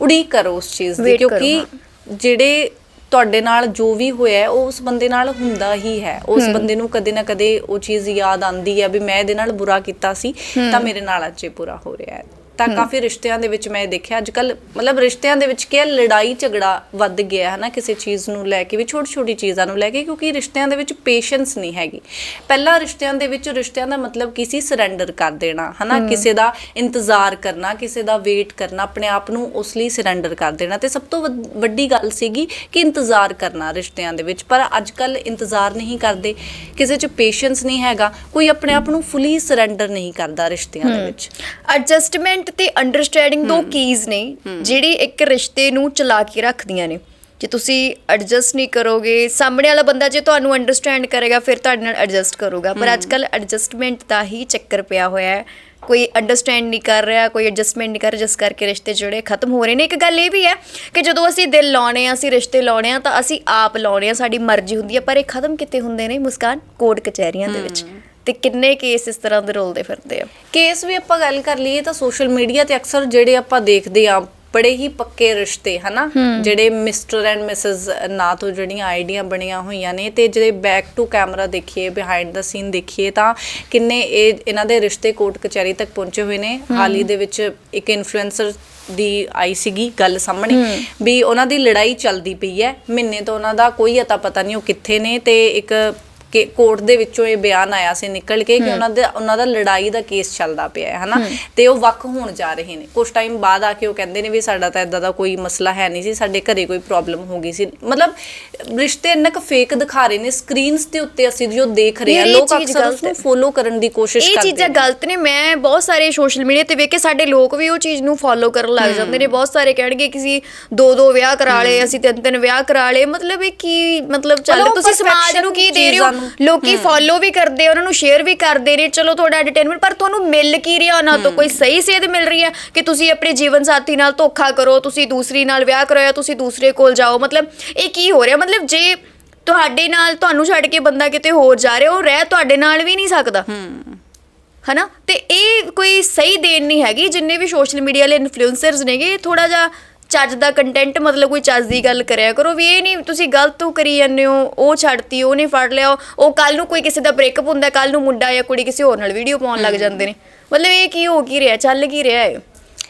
ਉਡੀਕ ਕਰੋ ਉਸ ਚੀਜ਼ ਦੀ ਕਿਉਂਕਿ ਜਿਹੜੇ ਤੁਹਾਡੇ ਨਾਲ ਜੋ ਵੀ ਹੋਇਆ ਉਹ ਉਸ ਬੰਦੇ ਨਾਲ ਹੁੰਦਾ ਹੀ ਹੈ। ਉਸ ਬੰਦੇ ਨੂੰ ਕਦੇ ਨਾ ਕਦੇ ਉਹ ਚੀਜ਼ ਯਾਦ ਆਂਦੀ ਹੈ ਵੀ ਮੈਂ ਇਹਦੇ ਨਾਲ ਬੁਰਾ ਕੀਤਾ ਸੀ ਤਾਂ ਮੇਰੇ ਨਾਲ ਅੱਜ ਇਹ ਬੁਰਾ ਹੋ ਰਿਹਾ ਹੈ। ਤਾਂ ਕਾਫੀ ਰਿਸ਼ਤਿਆਂ ਦੇ ਵਿੱਚ ਮੈਂ ਦੇਖਿਆ ਅੱਜ ਕੱਲ ਮਤਲਬ ਰਿਸ਼ਤਿਆਂ ਦੇ ਵਿੱਚ ਕੀ ਲੜਾਈ ਝਗੜਾ ਵੱਧ ਗਿਆ ਹੈ ਨਾ ਕਿਸੇ ਚੀਜ਼ ਨੂੰ ਲੈ ਕੇ ਵੀ ਛੋਟੀ ਛੋਟੀ ਚੀਜ਼ਾਂ ਨੂੰ ਲੈ ਕੇ ਕਿਉਂਕਿ ਰਿਸ਼ਤਿਆਂ ਦੇ ਵਿੱਚ ਪੇਸ਼ੈਂਸ ਨਹੀਂ ਹੈਗੀ। ਪਹਿਲਾਂ ਰਿਸ਼ਤਿਆਂ ਦੇ ਵਿੱਚ ਰਿਸ਼ਤਿਆਂ ਦਾ ਮਤਲਬ ਕੀ ਸੀ ਸਰੈਂਡਰ ਕਰ ਦੇਣਾ ਹਨਾ ਕਿਸੇ ਦਾ ਇੰਤਜ਼ਾਰ ਕਰਨਾ ਕਿਸੇ ਦਾ ਵੇਟ ਕਰਨਾ ਆਪਣੇ ਆਪ ਨੂੰ ਉਸ ਲਈ ਸਰੈਂਡਰ ਕਰ ਦੇਣਾ। ਤੇ ਸਭ ਤੋਂ ਵੱਡੀ ਗੱਲ ਸੀਗੀ ਕਿ ਇੰਤਜ਼ਾਰ ਕਰਨਾ ਰਿਸ਼ਤਿਆਂ ਦੇ ਵਿੱਚ ਪਰ ਅੱਜ ਕੱਲ ਇੰਤਜ਼ਾਰ ਨਹੀਂ ਕਰਦੇ ਕਿਸੇ 'ਚ ਪੇਸ਼ੈਂਸ ਨਹੀਂ ਹੈਗਾ ਕੋਈ ਆਪਣੇ ਆਪ ਨੂੰ ਫੁੱਲੀ ਸਰੈਂਡਰ ਨਹੀਂ ਕਰਦਾ ਰਿਸ਼ਤਿਆਂ ਦੇ ਵਿੱਚ। ਐਡਜਸਟਮੈਂਟ ਤੇ ਅੰਡਰਸਟੈਂਡਿੰਗ ਦੋ ਕੀਜ਼ ਨੇ ਜਿਹੜੀ ਇੱਕ ਰਿਸ਼ਤੇ ਨੂੰ ਚਲਾ ਕੇ ਰੱਖਦੀਆਂ ਨੇ। ਜੇ ਤੁਸੀਂ ਐਡਜਸਟ ਨਹੀਂ ਕਰੋਗੇ ਸਾਹਮਣੇ ਵਾਲਾ ਬੰਦਾ ਜੇ ਤੁਹਾਨੂੰ ਅੰਡਰਸਟੈਂਡ ਕਰੇਗਾ ਫਿਰ ਤੁਹਾਡੇ ਨਾਲ ਐਡਜਸਟ ਕਰੂਗਾ। ਪਰ ਅੱਜ ਕੱਲ ਐਡਜਸਟਮੈਂਟ ਦਾ ਹੀ ਚੱਕਰ ਪਿਆ ਹੋਇਆ ਹੈ। ਕੋਈ ਅੰਡਰਸਟੈਂਡ ਨਹੀਂ ਕਰ ਰਿਹਾ ਕੋਈ ਐਡਜਸਟਮੈਂਟ ਨਹੀਂ ਕਰ ਰਿਹਾ ਜਿਸ ਕਰਕੇ ਰਿਸ਼ਤੇ ਜਿਹੜੇ ਖਤਮ ਹੋ ਰਹੇ ਨੇ। ਇੱਕ ਗੱਲ ਇਹ ਵੀ ਹੈ ਕਿ ਜਦੋਂ ਅਸੀਂ ਦਿਲ ਲਾਉਣੇ ਆ ਅਸੀਂ ਰਿਸ਼ਤੇ ਲਾਉਣੇ ਆ ਤਾਂ ਅਸੀਂ ਆਪ ਲਾਉਣੇ ਆ ਸਾਡੀ ਮਰਜ਼ੀ ਹੁੰਦੀ ਹੈ। ਪਰ ਇਹ ਖਤਮ ਕਿੱਥੇ ਹੁੰਦੇ ਨੇ? ਮੁਸਕਾਨ ਕੋਰਟ ਕਚਹਿਰੀਆਂ ਦੇ ਵਿੱਚ। ਤੇ ਕਿੰਨੇ ਕੇਸ ਇਸ ਤਰ੍ਹਾਂ ਦੇ ਰੋਲਦੇ ਫਿਰਦੇ ਆ? ਕੇਸ ਵੀ ਆਪਾਂ ਗੱਲ ਕਰ ਲਈਏ ਤਾਂ ਸੋਸ਼ਲ ਮੀਡੀਆ ਤੇ ਅਕਸਰ ਜਿਹੜੇ ਆਪਾਂ ਦੇਖਦੇ ਆ ਬੜੇ ਹੀ ਪੱਕੇ ਰਿਸ਼ਤੇ ਹਨਾ? ਜਿਹੜੇ ਮਿਸਟਰ ਐਂਡ ਮਿਸਿਸ ਨਾਂ ਤੋਂ ਜਿਹੜੀਆਂ ਆਈਡੀਆਂ ਬਣੀਆਂ ਹੋਈਆਂ ਨੇ ਤੇ ਜਿਹੜੇ ਬੈਕ ਟੂ ਕੈਮਰਾ ਦੇਖੀਏ ਬਿਹਾਈਂਡ ਦਾ ਸੀਨ ਦੇਖੀਏ ਤਾਂ ਕਿੰਨੇ ਇਹ ਇਹਨਾਂ ਦੇ ਰਿਸ਼ਤੇ ਕੋਰਟ ਕਚਹਿਰੀ ਤੱਕ ਪਹੁੰਚੇ ਹੋਏ ਨੇ। ਹਾਲ ਦੇ ਵਿੱਚ ਇੱਕ ਇਨਫਲੂਐਂਸਰ ਦੀ ਆਈ ਸੀਗੀ ਗੱਲ ਸਾਹਮਣੇ ਵੀ ਉਹਨਾਂ ਦੀ ਲੜਾਈ ਚੱਲਦੀ ਪਈ ਹੈ। ਮਹੀਨੇ ਤੋਂ ਉਹਨਾਂ ਦਾ ਕੋਈ ਅਤਾ ਪਤਾ ਨਹੀਂ ਉਹ ਕਿੱਥੇ ਨੇ ਤੇ ਇੱਕ ਕਿ ਕੋਰਟ ਦੇ ਵਿੱਚੋਂ ਇਹ ਬਿਆਨ ਆਇਆ ਸੀ ਨਿਕਲ ਕੇ ਕਿ ਉਹਨਾਂ ਦਾ ਉਹਨਾਂ ਦਾ ਲੜਾਈ ਦਾ ਕੇਸ ਚੱਲਦਾ ਪਿਆ ਹੈ ਹਨਾ? ਤੇ ਉਹ ਵੱਖ ਹੋਣ ਜਾ ਰਹੇ ਨੇ। ਕੁਝ ਟਾਈਮ ਬਾਅਦ ਆ ਕੇ ਉਹ ਕਹਿੰਦੇ ਨੇ ਵੀ ਸਾਡਾ ਤਾਂ ਇਦਾਂ ਦਾ ਕੋਈ ਮਸਲਾ ਹੈ ਨਹੀਂ ਸੀ ਸਾਡੇ ਘਰੇ ਕੋਈ ਪ੍ਰੋਬਲਮ ਹੋ ਗਈ ਸੀ। ਮਤਲਬ ਰਿਸ਼ਤੇ ਇੰਨਾ ਫੇਕ ਦਿਖਾ ਰਹੇ ਨੇ ਸਕਰੀਨਸ ਦੇ ਉੱਤੇ ਅਸੀਂ ਜੋ ਦੇਖ ਰਹੇ ਹਾਂ ਇਹ ਲੋਕ ਚੀਜ਼ ਅਕਸਰ ਉਸਨੂੰ ਹੈ। ਫੋਲੋ ਕਰਨ ਦੀ ਕੋਸ਼ਿਸ਼ ਇਹ ਕਰਦੇ ਚੀਜ਼ਾਂ ਨੇ। ਗਲਤ ਨੇ। ਮੈਂ ਬਹੁਤ ਸਾਰੇ ਸੋਸ਼ਲ ਮੀਡੀਆ ਤੇ ਵੇਖ ਕੇ ਸਾਡੇ ਲੋਕ ਵੀ ਉਹ ਚੀਜ਼ ਨੂੰ ਫੋਲੋ ਕਰਨ ਲੱਗ ਜਾਂਦੇ ਨੇ। ਬਹੁਤ ਸਾਰੇ ਕਹਿਣਗੇ ਕਿ ਅਸੀਂ ਦੋ ਦੋ ਵਿਆਹ ਕਰਾ ਲਏ ਅਸੀਂ ਤਿੰਨ ਤਿੰਨ ਵਿਆਹ ਕਰਾ ਲਏ। ਮਤਲਬ ਇਹ ਕੀ ਮਤਲਬ ਚੱਲ ਤੁਸੀਂ ਸਮਾਜ ਨੂੰ ਕੀ ਦੇ ਰਹੇ ਹੋ? ਚੀਜ਼ਾਂ ਨੂੰ। ਲੋਕੀ ਫੋਲੋ ਵੀ ਕਰਦੇ ਆ ਉਹਨਾਂ ਨੂੰ ਸ਼ੇਅਰ ਵੀ ਕਰਦੇ ਨੇ ਚਲੋ ਤੁਹਾਡਾ ਐਂਟਰਟੇਨਮੈਂਟ ਪਰ ਤੁਹਾਨੂੰ ਮਿਲ ਕੀ ਰਿਹਾ ਉਹਨਾਂ ਤੋਂ? ਕੋਈ ਸਹੀ ਸੇਧ ਮਿਲ ਰਹੀ ਹੈ ਕਿ ਤੁਸੀਂ ਆਪਣੇ ਜੀਵਨ ਸਾਥੀ ਨਾਲ ਧੋਖਾ ਕਰੋ ਤੁਸੀਂ ਦੂਸਰੀ ਨਾਲ ਵਿਆਹ ਕਰਾਇਆ ਤੁਸੀਂ ਦੂਸਰੇ ਕੋਲ ਜਾਓ? ਮਤਲਬ ਇਹ ਕੀ ਹੋ ਰਿਹਾ? ਮਤਲਬ ਜੇ ਤੁਹਾਡੇ ਨਾਲ ਤੁਹਾਨੂੰ ਛੱਡ ਕੇ ਬੰਦਾ ਕਿਤੇ ਹੋਰ ਜਾ ਰਿਹਾ ਉਹ ਰਹਿ ਤੁਹਾਡੇ ਨਾਲ ਵੀ ਨਹੀਂ ਸਕਦਾ। ਹਨਾ? ਤੇ ਇਹ ਕੋਈ ਸਹੀ ਦੇਣ ਨਹੀਂ ਹੈਗੀ ਜਿੰਨੇ ਵੀ ਸੋਸ਼ਲ ਮੀਡੀਆ ਵਾਲੇ ਇਨਫਲੂਐਂਸਰਸ ਨੇਗੇ ਥੋੜਾ ਜਿਹਾ ਚੱਜ ਦਾ ਕੰਟੈਂਟ ਮਤਲਬ ਕੋਈ ਚੱਜ ਦੀ ਗੱਲ ਕਰਿਆ ਕਰੋ ਵੀ ਇਹ ਨਹੀਂ ਤੁਸੀਂ ਗਲਤ ਉਹ ਕਰੀ ਜਾਂਦੇ ਹੋ ਉਹ ਛੱਡਤੀ ਉਹ ਨਹੀਂ ਫੜ ਲਿਆ ਉਹ ਕੱਲ ਨੂੰ ਕੋਈ ਕਿਸੇ ਦਾ ਬ੍ਰੇਕਅਪ ਹੁੰਦਾ ਕੱਲ ਨੂੰ ਮੁੰਡਾ ਜਾਂ ਕੁੜੀ ਕਿਸੇ ਹੋਰ ਨਾਲ ਵੀਡੀਓ ਪਾਉਣ ਲੱਗ ਜਾਂਦੇ ਨੇ। ਮਤਲਬ ਇਹ ਕੀ ਹੋ ਕੀ ਰਿਹਾ ਚੱਲ ਕੀ ਰਿਹਾ ਹੈ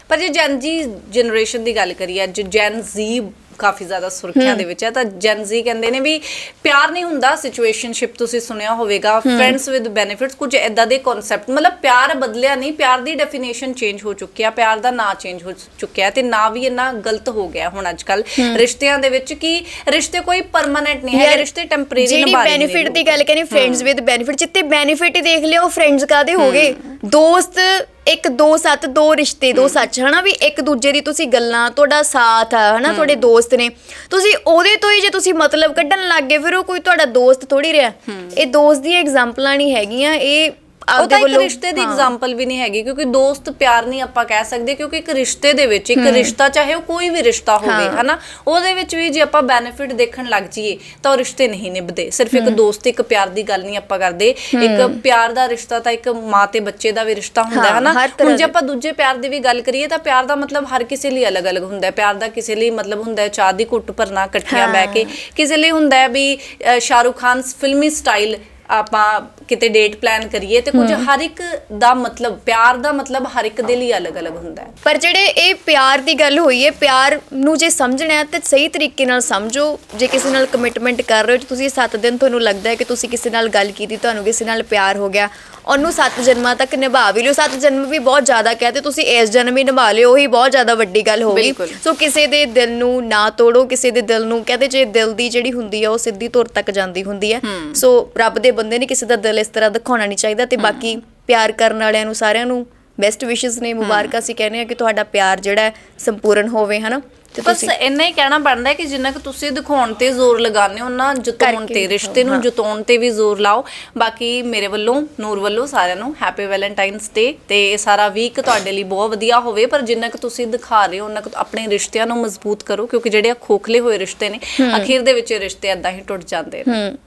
ਪਰ ਜੇ ਜੈਨ ਜੀ ਜਨਰੇਸ਼ਨ ਦੀ ਗੱਲ ਕਰੀਏ ਅੱਜ ਜੈਨ ਜ਼ੀ ਕਾਫੀ ਜ਼ਿਆਦਾ ਸੁਰਖੀਆਂ ਦੇ ਵਿੱਚ ਹੈ। ਤਾਂ ਜੈਨਜ਼ੀ ਕਹਿੰਦੇ ਨੇ ਵੀ ਪਿਆਰ ਨਹੀਂ ਹੁੰਦਾ ਸਿਚੁਏਸ਼ਨਸ਼ਿਪ ਤੁਸੀਂ ਸੁਣਿਆ ਹੋਵੇਗਾ। ਫਰੈਂਡਸ ਵਿਦ ਬੈਨੀਫਿਟਸ ਕੁਝ ਇਦਾਂ ਦੇ ਕਨਸੈਪਟ ਮਤਲਬ ਪਿਆਰ ਬਦਲਿਆ ਨਹੀਂ ਪਿਆਰ ਦੀ ਡੈਫੀਨੇਸ਼ਨ ਚੇਂਜ ਹੋ ਚੁੱਕੀ ਆ ਪਿਆਰ ਦਾ ਨਾਂ ਚੇਂਜ ਹੋ ਚੁੱਕਿਆ ਤੇ ਨਾ ਵੀ ਇੰਨਾ ਗਲਤ ਹੋ ਗਿਆ ਹੁਣ ਅੱਜ ਕੱਲ ਰਿਸ਼ਤਿਆਂ ਦੇ ਵਿੱਚ ਕਿ ਰਿਸ਼ਤੇ ਕੋਈ ਪਰਮਨੈਂਟ ਨਹੀਂ ਹੈ ਰਿਸ਼ਤੇ ਟੈਂਪਰੇਰੀ ਨਿਭਾ ਰਹੇ ਨੇ ਬੈਨੀਫਿਟ। ਦੀ ਗੱਲ ਕਰੀ ਫਰੈਂਡਸ ਵਿਦ ਬੈਨੀਫਿਟ ਜਿੱਤੇ ਬੈਨੀਫਿਟ ਹੀ ਦੇਖ ਲਿਓ ਫਰੈਂਡਸ ਕਾਦੇ ਹੋਗੇ ਦੋਸਤ ਇੱਕ ਦੋ ਸੱਤ ਦੋ ਰਿਸ਼ਤੇ ਦੋ ਸੱਚ ਹਨਾ? ਵੀ ਇੱਕ ਦੂਜੇ ਦੀ ਤੁਸੀਂ ਗੱਲਾਂ ਤੁਹਾਡਾ ਸਾਥ ਆ ਹਨਾ? ਤੁਹਾਡੇ ਦੋਸਤ ਨੇ। ਤੁਸੀਂ ਉਹਦੇ ਤੋਂ ਹੀ ਜੇ ਤੁਸੀਂ ਮਤਲਬ ਕੱਢਣ ਲੱਗ ਗਏ ਫਿਰ ਉਹ ਕੋਈ ਤੁਹਾਡਾ ਦੋਸਤ ਥੋੜੀ ਰਿਹਾ। ਇਹ ਦੋਸਤ ਦੀਆਂ ਐਗਜ਼ਾਮਪਲਾਂ ਨਹੀਂ ਹੈਗੀਆਂ ਇਹ ਆਪਦੇ ਵੱਲੋਂ ਰਿਸ਼ਤੇ ਦੀ ਐਗਜ਼ਾਮਪਲ ਵੀ ਨਹੀਂ ਹੈਗੀ ਕਿਉਂਕਿ ਦੋਸਤ ਪਿਆਰ ਨਹੀਂ ਆਪਾਂ ਕਹਿ ਸਕਦੇ ਕਿਉਂਕਿ ਇੱਕ ਰਿਸ਼ਤੇ ਦੇ ਵਿੱਚ ਇੱਕ ਰਿਸ਼ਤਾ ਚਾਹੇ ਉਹ ਕੋਈ ਵੀ ਰਿਸ਼ਤਾ ਹੋਵੇ ਹਨਾ? ਉਹਦੇ ਵਿੱਚ ਵੀ ਜੇ ਆਪਾਂ ਬੈਨੀਫਿਟ ਦੇਖਣ ਲੱਗ ਜਾਈਏ ਤਾਂ ਉਹ ਰਿਸ਼ਤੇ ਨਹੀਂ ਨਿਭਦੇ। ਸਿਰਫ ਇੱਕ ਦੋਸਤ ਇੱਕ ਪਿਆਰ ਦੀ ਗੱਲ ਨਹੀਂ ਆਪਾਂ ਕਰਦੇ। ਇੱਕ ਪਿਆਰ ਦਾ ਰਿਸ਼ਤਾ ਤਾਂ ਇੱਕ ਮਾਂ ਤੇ ਬੱਚੇ ਦਾ ਵੀ ਰਿਸ਼ਤਾ ਹੁੰਦਾ ਹੈ ਹਨਾ? ਹੁਣ ਜੇ। ਆਪਾਂ ਦੂਜੇ ਪਿਆਰ ਦੀ ਵੀ ਗੱਲ ਕਰੀਏ ਤਾਂ ਪਿਆਰ ਦਾ ਮਤਲਬ ਹਰ ਕਿਸੇ ਲਈ ਅਲੱਗ-ਅਲੱਗ ਹੁੰਦਾ ਹੈ। ਪਿਆਰ ਦਾ ਕਿਸੇ ਲਈ ਮਤਲਬ ਹੁੰਦਾ ਹੈ ਚਾਹ ਦੀ ਘੁੱਟ ਭਰਨਾ ਇਕੱਠੀਆਂ ਬਹਿ ਕੇ। ਕਿਸੇ ਲਈ ਹੁੰਦਾ ਹੈ ਵੀ ਸ਼ਾਹਰੁਖ ਖਾਨ ਫਿਲਮੀ ਸਟਾਈਲ ਆਪਾਂ ਕਿਤੇ ਡੇਟ ਪਲਾਨ ਕਰੀਏ ਤੇ ਕੁਝ ਹਰ ਇੱਕ ਦਾ ਮਤਲਬ ਪਿਆਰ ਦਾ ਮਤਲਬ ਹਰ ਇੱਕ ਦੇ ਲਈ ਅਲੱਗ-ਅਲੱਗ ਹੁੰਦਾ ਹੈ। ਪਰ ਜਿਹੜੇ ਇਹ ਪਿਆਰ ਦੀ ਗੱਲ ਹੋਈ ਹੈ ਪਿਆਰ ਨੂੰ ਜੇ ਸਮਝਣਾ ਹੈ ਤੇ ਸਹੀ ਤਰੀਕੇ ਨਾਲ ਸਮਝੋ। ਜੇ ਕਿਸੇ ਨਾਲ ਕਮਿਟਮੈਂਟ ਕਰ ਰਹੇ ਹੋ ਤੁਸੀਂ 7 ਦਿਨ ਤੁਹਾਨੂੰ ਲੱਗਦਾ ਹੈ ਕਿ ਤੁਸੀਂ ਕਿਸੇ ਨਾਲ ਗੱਲ ਕੀਤੀ ਤੁਹਾਨੂੰ ਕਿਸੇ ਨਾਲ ਪਿਆਰ ਹੋ ਗਿਆ ਉਹਨੂੰ 7 ਜਨਮਾਂ ਤੱਕ ਨਿਭਾ ਵੀ ਲਿਓ। 7 ਜਨਮ ਵੀ ਬਹੁਤ ਜ਼ਿਆਦਾ ਕਹਤੇ ਤੁਸੀਂ ਇਸ ਜਨਮ ਹੀ ਨਿਭਾ ਲਿਓ ਉਹੀ ਬਹੁਤ ਜ਼ਿਆਦਾ ਵੱਡੀ ਗੱਲ ਹੋ ਗਈ। ਸੋ ਕਿਸੇ ਦੇ ਦਿਲ ਨੂੰ ਨਾ ਤੋੜੋ ਕਿਸੇ ਦੇ ਦਿਲ ਨੂੰ ਕਹਿੰਦੇ ਜੇ ਦਿਲ ਦੀ ਜਿਹੜੀ ਹੁੰਦੀ ਆ ਉਹ ਸਿੱਧੀ ਤੁਰ ਤੱਕ ਜਾਂਦੀ ਹੁੰਦੀ ਹੈ। ਸੋ ਰੱਬ ਦੇ ਬੰਦੇ ਨੇ ਕਿਸੇ ਦਾ ਦਿਲ ਇਸ ਤਰ੍ਹਾਂ ਦਿਖਾਉਣਾ ਨਹੀਂ ਚਾਹੀਦਾ ਤੇ ਬਾਕੀ ਪਿਆਰ ਕਰਨ ਵਾਲਿਆਂ ਨੂੰ ਸਾਰਿਆਂ ਨੂੰ ਬੈਸਟ ਵਿਸ਼ੇਸ ਨੇ ਮੁਬਾਰਕਾਂ ਅਸੀਂ ਕਹਿੰਦੇ ਆ ਕਿ ਤੁਹਾਡਾ ਪਿਆਰ ਜਿਹੜਾ ਸੰਪੂਰਨ ਹੋਵੇ ਹਨਾ? ਤੇ ਬਸ ਇੰਨਾ ਹੀ ਕਹਿਣਾ ਬਣਦਾ ਹੈ ਕਿ ਜਿੰਨਾ ਕਿ ਤੁਸੀਂ ਦਿਖਾਉਣ ਤੇ ਜ਼ੋਰ ਲਗਾਉਂਦੇ ਹੋ ਨਾ ਜਤਾਉਣ ਕਰਕੇ ਤੇ ਰਿਸ਼ਤੇ ਨੂੰ। ਜਤਾਉਣ ਤੇ ਵੀ ਜ਼ੋਰ ਲਾਓ। ਬਾਕੀ ਮੇਰੇ ਵੱਲੋਂ ਨੂਰ ਵੱਲੋਂ ਸਾਰਿਆਂ ਨੂੰ ਹੈਪੀ ਵੈਲੈਂਟਾਈਨਸ ਡੇ ਤੇ ਇਹ ਸਾਰਾ ਵੀਕ ਤੁਹਾਡੇ ਲਈ ਬਹੁਤ ਵਧੀਆ ਹੋਵੇ ਪਰ ਜਿੰਨਾ ਕਿ ਤੁਸੀਂ ਦਿਖਾ ਰਹੇ ਹੋ ਉਹਨਾਂ ਕੁ ਆਪਣੇ ਰਿਸ਼ਤਿਆਂ ਨੂੰ ਮਜ਼ਬੂਤ ਕਰੋ ਕਿਉਂਕਿ ਜਿਹੜੇ ਆ ਖੋਖਲੇ ਹੋਏ ਰਿਸ਼ਤੇ ਨੇ ਅਖੀਰ ਦੇ ਵਿੱਚ ਇਹ ਰਿਸ਼ਤੇ ਏਦਾਂ ਹੀ ਟੁੱਟ ਜਾਂਦੇ ਨੇ। ਹੂੰ।